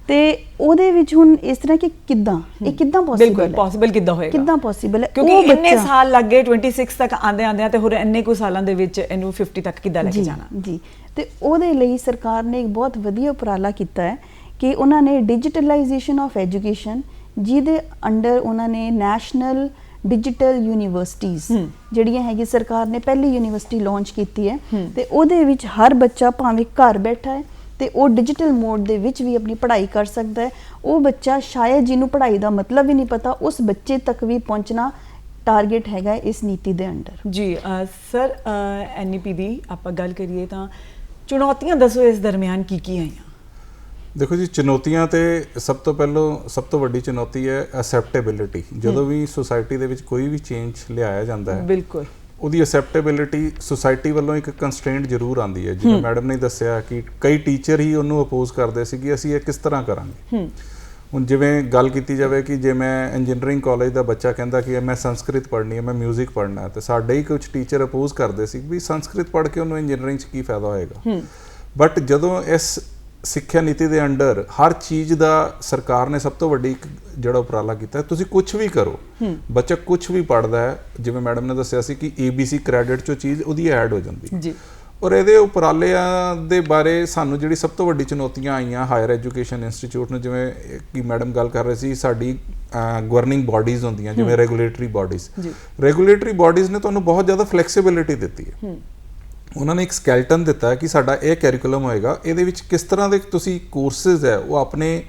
ਤੇ ਉਹਦੇ ਵਿੱਚ ਹੁਣ ਇਸ ਤਰ੍ਹਾਂ ਕਿ ਕਿੱਦਾਂ? ਇਹ ਕਿੱਦਾਂ ਪੋਸੀਬਲ ਬਿਲਕੁਲ ਹੈ? ਪੋਸੀਬਲ ਕਿੱਦਾਂ ਹੋਏਗਾ? ਕਿੱਦਾਂ possible ਹੈ? ਕਿਉਂਕਿ ਇੰਨੇ ਸਾਲ ਲੱਗ ਗਏ 26 ਤੱਕ ਆਂਦੇ ਆਂਦੇ ਤੇ ਹੋਰ ਇੰਨੇ ਕੁ ਸਾਲਾਂ ਦੇ ਵਿੱਚ ਇਹਨੂੰ 50 ਤੱਕ ਕਿੱਦਾਂ ਲੈ ਕੇ ਜਾਣਾ? ਜੀ। ਤੇ ਉਹਦੇ ਲਈ ਸਰਕਾਰ ਨੇ ਇੱਕ ਬਹੁਤ ਵਧੀਆ ਉਪਰਾਲਾ ਕੀਤਾ ਹੈ ਕਿ ਉਹਨਾਂ ਨੇ ਡਿਜੀਟਲਾਈਜੇਸ਼ਨ ਆਫ ਐਜੂਕੇਸ਼ਨ ਜਿਹਦੇ ਅੰਡਰ ਉਹਨਾਂ ਨੇ ਨੈਸ਼ਨਲ ਡਿਜੀਟਲ ਯੂਨੀਵਰਸਿਟੀਜ਼ ਹਮ। ਜਿਹੜੀਆਂ ਹੈਗੀ ਸਰਕਾਰ ਨੇ ਪਹਿਲੀ ਯੂਨੀਵਰਸਿਟੀ ਲਾਂਚ ਕੀਤੀ ਹੈ ਤੇ ਉਹਦੇ ਵਿੱਚ ਹਰ ਬੱਚਾ ਭਾਵੇਂ ਘਰ ਬੈਠਾ ਹੈ ਤੇ ਉਹ ਡਿਜੀਟਲ ਮੋਡ ਦੇ ਵਿੱਚ ਵੀ ਆਪਣੀ ਪੜ੍ਹਾਈ ਕਰ ਸਕਦਾ ਹੈ। ਉਹ ਬੱਚਾ ਸ਼ਾਇਦ ਜਿਹਨੂੰ ਪੜ੍ਹਾਈ ਦਾ ਮਤਲਬ ਹੀ ਨਹੀਂ ਪਤਾ ਉਸ ਬੱਚੇ ਤੱਕ ਵੀ ਪਹੁੰਚਣਾ ਟਾਰਗੇਟ ਹੈਗਾ ਇਸ ਨੀਤੀ ਦੇ ਅੰਡਰ। ਜੀ ਸਰ ਐਨਈਪੀ ਦੀ ਆਪਾਂ ਗੱਲ ਕਰੀਏ ਤਾਂ ਚੁਣੌਤੀਆਂ ਦੱਸੋ ਇਸ ਦਰਮਿਆਨ ਕੀ ਕੀ ਆਈਆਂ? ਦੇਖੋ ਜੀ ਚੁਣੌਤੀਆਂ ਤੇ ਸਭ ਤੋਂ ਪਹਿਲਾਂ ਸਭ ਤੋਂ ਵੱਡੀ ਚੁਣੌਤੀ ਹੈ ਅਸੈਪਟੇਬਿਲਿਟੀ ਜਦੋਂ ਵੀ ਸੁਸਾਇਟੀ ਦੇ ਵਿੱਚ ਕੋਈ ਵੀ ਚੇਂਜ ਲਿਆਇਆ ਜਾਂਦਾ ਹੈ ਬਿਲਕੁਲ। ਉਹਦੀ ਅਸੈਪਟੇਬਿਲਿਟੀ ਸੁਸਾਇਟੀ ਵੱਲੋਂ ਇੱਕ ਕੰਸਟ੍ਰੇਂਟ ਜ਼ਰੂਰ ਆਉਂਦੀ ਹੈ। ਜਿਵੇਂ ਮੈਡਮ ਨੇ ਦੱਸਿਆ ਕਿ ਕਈ ਟੀਚਰ ਹੀ ਉਹਨੂੰ ਅਪੋਜ਼ ਕਰਦੇ ਸੀ ਕਿ ਅਸੀਂ ਇਹ ਕਿਸ ਤਰ੍ਹਾਂ ਕਰਾਂਗੇ। ਹੁਣ ਜਿਵੇਂ ਗੱਲ ਕੀਤੀ ਜਾਵੇ ਕਿ ਜੇ ਮੈਂ ਇੰਜੀਨੀਅਰਿੰਗ ਕਾਲਜ ਦਾ ਬੱਚਾ ਕਹਿੰਦਾ ਕਿ ਮੈਂ ਸੰਸਕ੍ਰਿਤ ਪੜ੍ਹਨੀ ਹੈ ਮੈਂ 뮤직 ਪੜ੍ਹਨਾ ਹੈ ਤੇ ਸਾਡੇ ਹੀ ਕੁਝ ਟੀਚਰ ਅਪੋਜ਼ ਕਰਦੇ ਸੀ ਵੀ ਸੰਸਕ੍ਰਿਤ ਪੜ੍ਹ ਕੇ ਉਹਨੂੰ ਇੰਜੀਨੀਅਰਿੰਗ 'ਚ ਕੀ ਫਾਇਦਾ ਹੋਏਗਾ। ਬਟ ਜਦੋਂ ਇਸ ਸਿੱਖਿਆ ਨੀਤੀ ਦੇ ਅੰਡਰ ਹਰ ਚੀਜ਼ ਦਾ ਸਰਕਾਰ ਨੇ ਸਭ ਤੋਂ ਵੱਡੀ ਇੱਕ ਜਿਹੜਾ ਉਪਰਾਲਾ ਕੀਤਾ ਤੁਸੀਂ ਕੁਝ ਵੀ ਕਰੋ ਬੱਚਾ ਕੁਝ ਵੀ ਪੜ੍ਹਦਾ ਹੈ ਜਿਵੇਂ ਮੈਡਮ ਨੇ ਦੱਸਿਆ ਸੀ ਕਿ ABC ਕ੍ਰੈਡਿਟ ਚੋਂ ਚੀਜ਼ ਉਹਦੀ ਐਡ ਹੋ ਜਾਂਦੀ ਜੀ। ਔਰ ਇਹਦੇ ਉਪਰਾਲਿਆਂ ਦੇ ਬਾਰੇ ਸਾਨੂੰ ਜਿਹੜੀ ਸਭ ਤੋਂ ਵੱਡੀ ਚੁਣੌਤੀਆਂ ਆਈਆਂ ਹਾਇਰ ਐਜੂਕੇਸ਼ਨ ਇੰਸਟੀਚਿਊਟ ਨੂੰ ਜਿਵੇਂ ਕਿ ਮੈਡਮ ਗੱਲ ਕਰ ਰਹੇ ਸੀ ਸਾਡੀ ਗਵਰਨਿੰਗ ਬਾਡੀਜ਼ ਹੁੰਦੀਆਂ ਜਿਵੇਂ ਰੈਗੂਲੇਟਰੀ ਬਾਡੀਜ਼ ਜੀ। ਰੈਗੂਲੇਟਰੀ ਬਾਡੀਜ਼ ਨੇ ਤੁਹਾਨੂੰ ਬਹੁਤ ਜ਼ਿਆਦਾ ਫਲੈਕਸੀਬਿਲਿਟੀ ਦਿੱਤੀ ਹੈ। ਉਹਨਾਂ ਨੇ ਇੱਕ ਸਕੈਲਟਨ ਦਿੱਤਾ ਕਿ ਸਾਡਾ ਇਹ ਕੈਰੀਕੂਲਮ ਹੋਏਗਾ। ਇਹਦੇ ਵਿੱਚ ਕਿਸ ਤਰ੍ਹਾਂ ਦੇ ਤੁਸੀਂ ਕੋਰਸਸ ਹੈ ਉਹ ਆਪਣੇ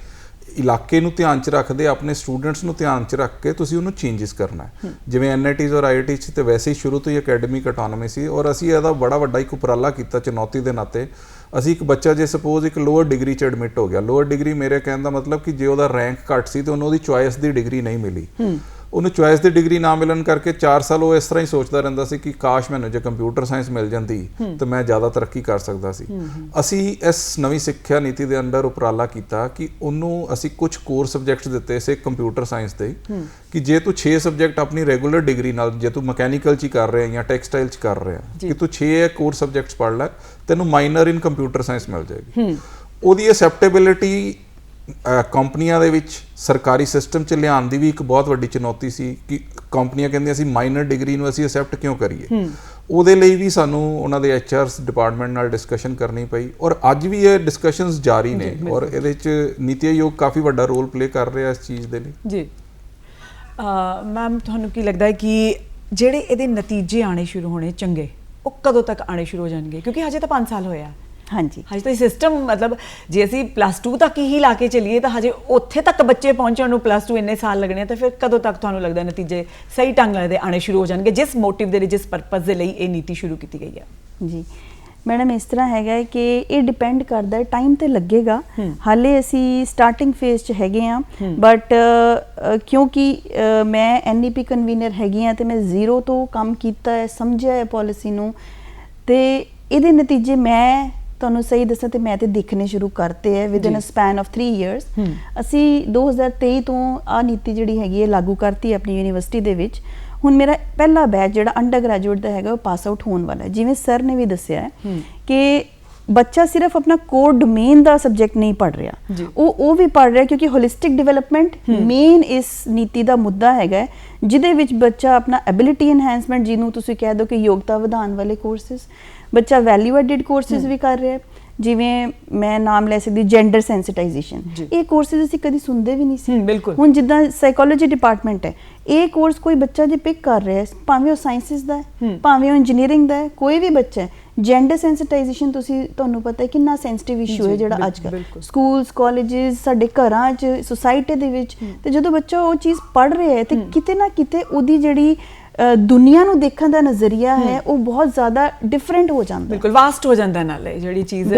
ਇਲਾਕੇ ਨੂੰ ਧਿਆਨ ਚ ਰੱਖਦੇ ਆਪਣੇ ਸਟੂਡੈਂਟਸ ਨੂੰ ਧਿਆਨ ਚ ਰੱਖ ਕੇ ਤੁਸੀਂ ਉਹਨੂੰ ਚੇਂਜਸ ਕਰਨਾ ਹੈ। ਜਿਵੇਂ ਐਨਆਈਟੀਜ਼ ਔਰ ਆਈਆਈਟੀ ਚ ਤੇ ਵੈਸੇ ਹੀ ਸ਼ੁਰੂ ਤੋਂ ਹੀ ਅਕੈਡਮਿਕ ਆਟੋਨੋਮੀ ਸੀ ਔਰ ਅਸੀਂ ਇਹਦਾ ਬੜਾ ਵੱਡਾ ਇੱਕ ਉਪਰਾਲਾ ਕੀਤਾ ਚੁਣੌਤੀ ਦੇ ਨਾਤੇ। ਅਸੀਂ ਇੱਕ ਬੱਚਾ ਜੇ ਸਪੋਜ਼ ਇੱਕ ਲੋਅਰ ਡਿਗਰੀ ਚ ਐਡਮਿਟ ਹੋ ਗਿਆ ਲੋਅਰ ਡਿਗਰੀ ਮੇਰੇ ਕਹਿਣ ਦਾ ਮਤਲਬ ਕਿ ਜੇ ਉਹਦਾ ਰੈਂਕ ਘੱਟ ਸੀ ਤੇ ਉਹਨੂੰ ਉਹਦੀ ਚੁਆਇਸ ਦੀ ਡਿਗਰੀ ਨਹੀਂ ਮਿਲੀ। ਉਹਨੂੰ ਚੁਆਇਸ ਦੀ ਡਿਗਰੀ ਨਾ ਮਿਲਣ ਕਰਕੇ 4 ਸਾਲ ਉਹ ਇਸ ਤਰ੍ਹਾਂ ਹੀ ਸੋਚਦਾ ਰਹਿੰਦਾ ਸੀ ਕਿ ਕਾਸ਼ ਮੈਨੂੰ ਜੇ ਕੰਪਿਊਟਰ ਸਾਇੰਸ ਮਿਲ ਜਾਂਦੀ ਤਾਂ ਮੈਂ ਜ਼ਿਆਦਾ ਤਰੱਕੀ ਕਰ ਸਕਦਾ ਸੀ। ਅਸੀਂ ਇਸ ਨਵੀਂ ਸਿੱਖਿਆ ਨੀਤੀ ਦੇ ਅੰਡਰ ਉਪਰਾਲਾ ਕੀਤਾ ਕਿ ਉਹਨੂੰ ਅਸੀਂ ਕੁਝ ਕੋਰ ਸਬਜੈਕਟਸ ਦਿੱਤੇ ਸੀ ਕੰਪਿਊਟਰ ਸਾਇੰਸ ਦੇ ਕਿ ਜੇ ਤੂੰ 6 ਸਬਜੈਕਟ ਆਪਣੀ ਰੈਗੂਲਰ ਡਿਗਰੀ ਨਾਲ ਜੇ ਤੂੰ ਮਕੈਨੀਕਲ ਚ ਹੀ ਕਰ ਰਿਹਾ ਜਾਂ ਟੈਕਸਟਾਈਲ ਚ ਕਰ ਰਿਹਾ ਕਿ ਤੂੰ 6 ਕੋਰ ਸਬਜੈਕਟਸ ਪੜ੍ਹ ਲੈ ਤੈਨੂੰ ਮਾਈਨਰ ਇਨ ਕੰਪਿਊਟਰ ਸਾਇੰਸ ਮਿਲ ਜਾਏਗੀ। ਉਹਦੀ ਅਸੈਪਟੇਬਿਲਿਟੀ ਕੰਪਨੀਆਂ ਦੇ ਵਿੱਚ ਸਰਕਾਰੀ ਸਿਸਟਮ ਚ ਲਿਆਉਣ ਦੀ ਵੀ ਇੱਕ ਬਹੁਤ ਵੱਡੀ ਚੁਣੌਤੀ ਸੀ ਕਿ ਕੰਪਨੀਆਂ ਕਹਿੰਦੀਆਂ ਸੀ ਮਾਈਨਰ ਡਿਗਰੀ ਨੂੰ ਅਸੀਂ ਅਸੈਪਟ ਕਿਉਂ ਕਰੀਏ? ਉਹਦੇ ਲਈ ਵੀ ਸਾਨੂੰ ਉਹਨਾਂ ਦੇ ਐਚਆਰਸ ਡਿਪਾਰਟਮੈਂਟ ਨਾਲ ਡਿਸਕਸ਼ਨ ਕਰਨੀ ਪਈ ਔਰ ਅੱਜ ਵੀ ਇਹ ਡਿਸਕਸ਼ਨਸ ਜਾਰੀ ਨੇ ਔਰ ਇਹਦੇ ਚ ਨੀਤੀ ਆਯੋਗ ਕਾਫੀ ਵੱਡਾ ਰੋਲ ਪਲੇ ਕਰ ਰਿਹਾ ਇਸ ਚੀਜ਼ ਦੇ ਲਈ। ਜੀ। ਮੈਮ ਤੁਹਾਨੂੰ ਕੀ ਲੱਗਦਾ ਹੈ ਕਿ ਜਿਹੜੇ ਇਹਦੇ ਨਤੀਜੇ ਆਣੇ ਸ਼ੁਰੂ ਹੋਣੇ ਚੰਗੇ ਉਹ ਕਦੋਂ ਤੱਕ ਆਣੇ ਸ਼ੁਰੂ ਹੋ ਜਾਣਗੇ? ਕਿਉਂਕਿ ਹਜੇ ਤਾਂ 5 ਸਾਲ ਹੋਇਆ ਹਾਂਜੀ ਹਜੇ ਤਾਂ ਸਿਸਟਮ ਮਤਲਬ ਜੇ ਅਸੀਂ ਪਲੱਸ 2 ਤੱਕ ਹੀ ਲਾ ਕੇ ਚੱਲੀਏ ਤਾਂ ਹਜੇ ਉੱਥੇ ਤੱਕ ਬੱਚੇ ਪਹੁੰਚਣ ਨੂੰ ਪਲੱਸ 2 ਇੰਨੇ ਸਾਲ ਲੱਗਣੇ ਆ ਤਾਂ ਫਿਰ ਕਦੋਂ ਤੱਕ ਤੁਹਾਨੂੰ ਲੱਗਦਾ ਨਤੀਜੇ ਸਹੀ ਢੰਗ ਨਾਲ ਦੇ ਆਣੇ ਸ਼ੁਰੂ ਹੋ ਜਾਣਗੇ ਜਿਸ ਮੋਟਿਵ ਦੇ ਲਈ ਜਿਸ ਪਰਪਸ ਦੇ ਲਈ ਇਹ ਨੀਤੀ ਸ਼ੁਰੂ ਕੀਤੀ ਗਈ ਹੈ ਜੀ ਮੈਡਮ ਇਸ ਤਰ੍ਹਾਂ ਹੈਗਾ ਕਿ ਇਹ ਡਿਪੈਂਡ ਕਰਦਾ ਹੈ ਟਾਈਮ ਤੇ ਲੱਗੇਗਾ। ਹਾਲੇ ਅਸੀਂ ਸਟਾਰਟਿੰਗ ਫੇਜ਼ 'ਚ ਹੈਗੇ ਆ। ਬਟ ਕਿਉਂਕਿ ਮੈਂ ਐਨਈਪੀ ਕਨਵੀਨਰ ਹੈਗੀ ਆ ਤੇ ਮੈਂ ਜ਼ੀਰੋ ਤੋਂ ਕੰਮ ਕੀਤਾ ਹੈ ਸਮਝਿਆ ਹੈ ਪਾਲਿਸੀ ਨੂੰ ਤੇ ਇਹਦੇ ਨਤੀਜੇ ਮੈਂ ਤੁਹਾਨੂੰ ਸਹੀ ਦੱਸਾਂ ਤੇ ਮੈਂ ਤੇ ਦੇਖਣੇ ਸ਼ੁਰੂ ਕਰਤੇ ਹੈ within. A span of 3 years. ਅਸੀਂ 2023 ਤੋਂ ਆ ਨੀਤੀ ਜਿਹੜੀ ਹੈਗੀ ਹੈ ਲਾਗੂ ਕਰਤੀ ਹੈ ਆਪਣੀ ਯੂਨੀਵਰਸਿਟੀ ਦੇ ਵਿੱਚ ਹੁਣ ਮੇਰਾ ਪਹਿਲਾ ਬੈਚ ਜਿਹੜਾ ਅੰਡਰ ਗ੍ਰੈਜੂਏਟ ਦਾ ਹੈਗਾ ਉਹ ਪਾਸ ਆਊਟ ਹੋਣ ਵਾਲਾ ਹੈ ਜਿਵੇਂ ਸਰ ਨੇ ਵੀ ਦੱਸਿਆ ਹੈ। ਕਿ ਬੱਚਾ ਸਿਰਫ ਆਪਣਾ ਕੋਰ ਡੋਮੇਨ ਦਾ ਸਬਜੈਕਟ ਨਹੀਂ ਪੜ ਰਿਹਾ। ਉਹ ਉਹ ਵੀ ਪੜ ਰਿਹਾ ਕਿਉਂਕਿ ਹੋਲਿਸਟਿਕ ਡਿਵੈਲਪਮੈਂਟ ਮੇਨ ਇਸ ਨੀਤੀ ਦਾ ਮੁੱਦਾ ਹੈਗਾ ਜਿਹਦੇ ਵਿੱਚ ਬੱਚਾ ਆਪਣਾ ਐਬਿਲਿਟੀ ਐਨਹਾਂਸਮੈਂਟ ਜਿਹਨੂੰ ਤੁਸੀਂ ਕਹਿ ਦੋ ਕਿ ਯੋਗਤਾ ਵਧਾਉਣ ਵਾਲੇ ਕੋਰਸਸ ਬੱਚਾ ਵੈਲਿਊ ਐਡਿਡ ਕੋਰਸਸ ਵੀ ਕਰ ਰਿਹਾ ਹੈ ਜਿਵੇਂ ਮੈਂ ਨਾਮ ਲੈ ਸਕਦੀ ਜੈਂਡਰ ਸੈਂਸਿਟਾਈਜੇਸ਼ਨ। ਇਹ ਕੋਰਸਸ ਅਸੀਂ ਕਦੀ ਸੁਣਦੇ ਵੀ ਨਹੀਂ ਸੀ। ਹੁਣ ਜਿੱਦਾਂ ਸਾਈਕੋਲੋਜੀ ਡਿਪਾਰਟਮੈਂਟ ਹੈ ਇਹ ਕੋਰਸ ਕੋਈ ਬੱਚਾ ਜੇ ਪਿਕ ਕਰ ਰਿਹਾ ਹੈ ਭਾਵੇਂ ਉਹ ਸਾਇੰਸਿਸ ਦਾ ਹੈ। ਭਾਵੇਂ ਉਹ ਇੰਜੀਨੀਅਰਿੰਗ ਦਾ ਹੈ ਕੋਈ ਵੀ ਬੱਚਾ ਹੈ ਜੈਂਡਰ ਸੈਂਸਿਟਾਈਜੇਸ਼ਨ ਤੁਸੀਂ ਤੁਹਾਨੂੰ ਪਤਾ ਹੈ ਕਿੰਨਾ ਸੈਂਸਿਟਿਵ ਇਸ਼ੂ ਹੈ ਜਿਹੜਾ ਅੱਜ ਬਿਲਕੁਲ। ਸਕੂਲਸ ਕਾਲਜਸ ਸਾਡੇ ਘਰਾਂ 'ਚ ਸੁਸਾਇਟੀ ਦੇ ਵਿੱਚ ਤੇ ਜਦੋਂ ਬੱਚਾ ਉਹ ਚੀਜ਼ ਪੜ੍ਹ ਰਿਹਾ ਹੈ ਤੇ ਕਿਤੇ ਨਾ ਕਿਤੇ ਉਹਦੀ ਜਿਹੜੀ ਦੁਨੀਆ ਨੂੰ ਦੇਖਣ ਦਾ ਨਜ਼ਰੀਆ ਹੈ ਉਹ ਬਹੁਤ ਜ਼ਿਆਦਾ ਡਿਫਰੈਂਟ ਹੋ ਜਾਂਦਾ ਹੈ। ਬਿਲਕੁਲ ਵਾਸਟ ਹੋ ਜਾਂਦਾ ਨਾਲੇ ਜਿਹੜੀ ਚੀਜ਼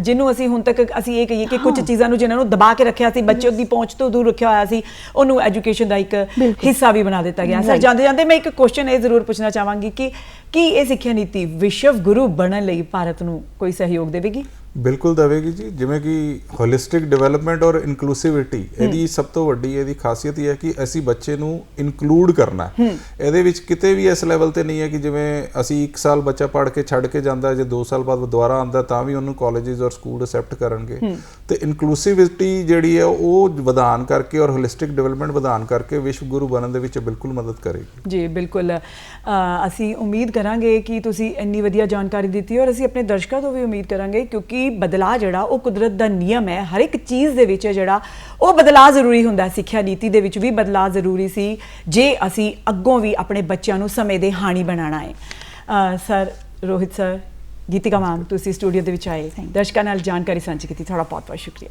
ਜਿਹਨੂੰ ਅਸੀਂ ਹੁਣ ਤੱਕ ਅਸੀਂ ਇਹ ਕਹੀਏ ਕਿ ਕੁਝ ਚੀਜ਼ਾਂ ਨੂੰ ਜਿਨ੍ਹਾਂ ਨੂੰ ਦਬਾ ਕੇ ਰੱਖਿਆ ਸੀ ਬੱਚੇ ਦੀ ਪਹੁੰਚ ਤੋਂ ਦੂਰ ਰੱਖਿਆ ਹੋਇਆ ਸੀ ਉਹਨੂੰ ਐਜੂਕੇਸ਼ਨ ਦਾ ਇੱਕ। ਹਿੱਸਾ ਵੀ ਬਣਾ ਦਿੱਤਾ ਗਿਆ। ਸਰ. ਜਾਂਦੇ ਜਾਂਦੇ ਮੈਂ ਇੱਕ ਕੁਐਸਚਨ ਇਹ ਜ਼ਰੂਰ ਪੁੱਛਣਾ ਚਾਹਾਂਗੀ ਕਿ ਕੀ ਇਹ ਸਿੱਖਿਆ ਨੀਤੀ ਵਿਸ਼ਵ ਗੁਰੂ ਬਣਨ ਲਈ ਭਾਰਤ ਨੂੰ ਕੋਈ ਸਹਿਯੋਗ ਦੇਵੇਗੀ? ਬਿਲਕੁਲ ਦੇਵੇਗੀ ਜੀ ਜਿਵੇਂ ਕਿ ਹੋਲਿਸਟਿਕ ਡਿਵੈਲਪਮੈਂਟ ਔਰ ਇਨਕਲੂਸਿਵਿਟੀ ਇਹਦੀ ਸਭ ਤੋਂ ਵੱਡੀ ਇਹਦੀ ਖਾਸੀਅਤ ਇਹ ਹੈ ਕਿ ਅਸੀਂ ਬੱਚੇ ਨੂੰ ਇਨਕਲੂਡ ਕਰਨਾ ਇਹਦੇ ਵਿੱਚ ਕਿਤੇ ਵੀ ਇਸ ਲੈਵਲ ਤੇ ਨਹੀਂ ਹੈ ਕਿ ਜਿਵੇਂ ਅਸੀਂ 1 ਸਾਲ ਬੱਚਾ ਪੜ੍ਹ ਕੇ ਛੱਡ ਕੇ ਜਾਂਦਾ ਜੇ 2 ਸਾਲ ਬਾਅਦ ਦੁਬਾਰਾ ਆਉਂਦਾ ਤਾਂ ਵੀ ਉਹਨੂੰ ਕਾਲਜਸ ਔਰ ਸਕੂਲ ਅਸੈਪਟ ਕਰਨਗੇ। ਤੇ ਇਨਕਲੂਸਿਵਿਟੀ ਜਿਹੜੀ ਹੈ ਉਹ ਵਧਾਨ ਕਰਕੇ ਔਰ ਹੋਲਿਸਟਿਕ ਡਿਵੈਲਪਮੈਂਟ ਵਧਾਨ ਕਰਕੇ ਵਿਸ਼ਵ ਗੁਰੂ ਬਣਨ ਦੇ ਵਿੱਚ ਬਿਲਕੁਲ ਮਦਦ ਕਰੇਗੀ। ਜੀ ਬਿਲਕੁਲ। ਅਸੀਂ ਉਮੀਦ ਕਰਾਂਗੇ ਕਿ ਤੁਸੀਂ ਇੰਨੀ ਵਧੀਆ ਜਾਣਕਾਰੀ ਦਿੱਤੀ ਔਰ ਅਸੀਂ ਆਪਣੇ ਦਰਸ਼ਕਾਂ ਤੋਂ ਵੀ ਉਮੀਦ ਕਰਾਂਗੇ ਕਿਉਂਕਿ ਬਦਲਾਅ ਜਿਹੜਾ ਉਹ ਕੁਦਰਤ ਦਾ ਨਿਯਮ ਹੈ ਹਰ ਇੱਕ ਚੀਜ਼ ਦੇ ਵਿੱਚ ਜਿਹੜਾ ਉਹ ਬਦਲਾਅ ਜ਼ਰੂਰੀ ਹੁੰਦਾ ਹੈ। ਸਿੱਖਿਆ ਨੀਤੀ ਦੇ ਵਿੱਚ ਵੀ ਬਦਲਾਅ ਜ਼ਰੂਰੀ ਸੀ। ਜੇ ਅਸੀਂ ਅੱਗੋਂ ਵੀ ਆਪਣੇ ਬੱਚਿਆਂ ਨੂੰ ਸਮੇਂ ਦੇ ਹਾਣੀ ਬਣਾਉਣਾ ਹੈ। Sir Rohit sir Geetika ma'am ਤੁਸੀਂ ਸਟੂਡੀਓ ਦੇ ਵਿੱਚ ਆਏ। ਦਰਸ਼ਕਾਂ ਨਾਲ ਜਾਣਕਾਰੀ ਸਾਂਝੀ ਕੀਤੀ। ਤੁਹਾਡਾ ਬਹੁਤ ਬਹੁਤ ਸ਼ੁਕਰੀਆ।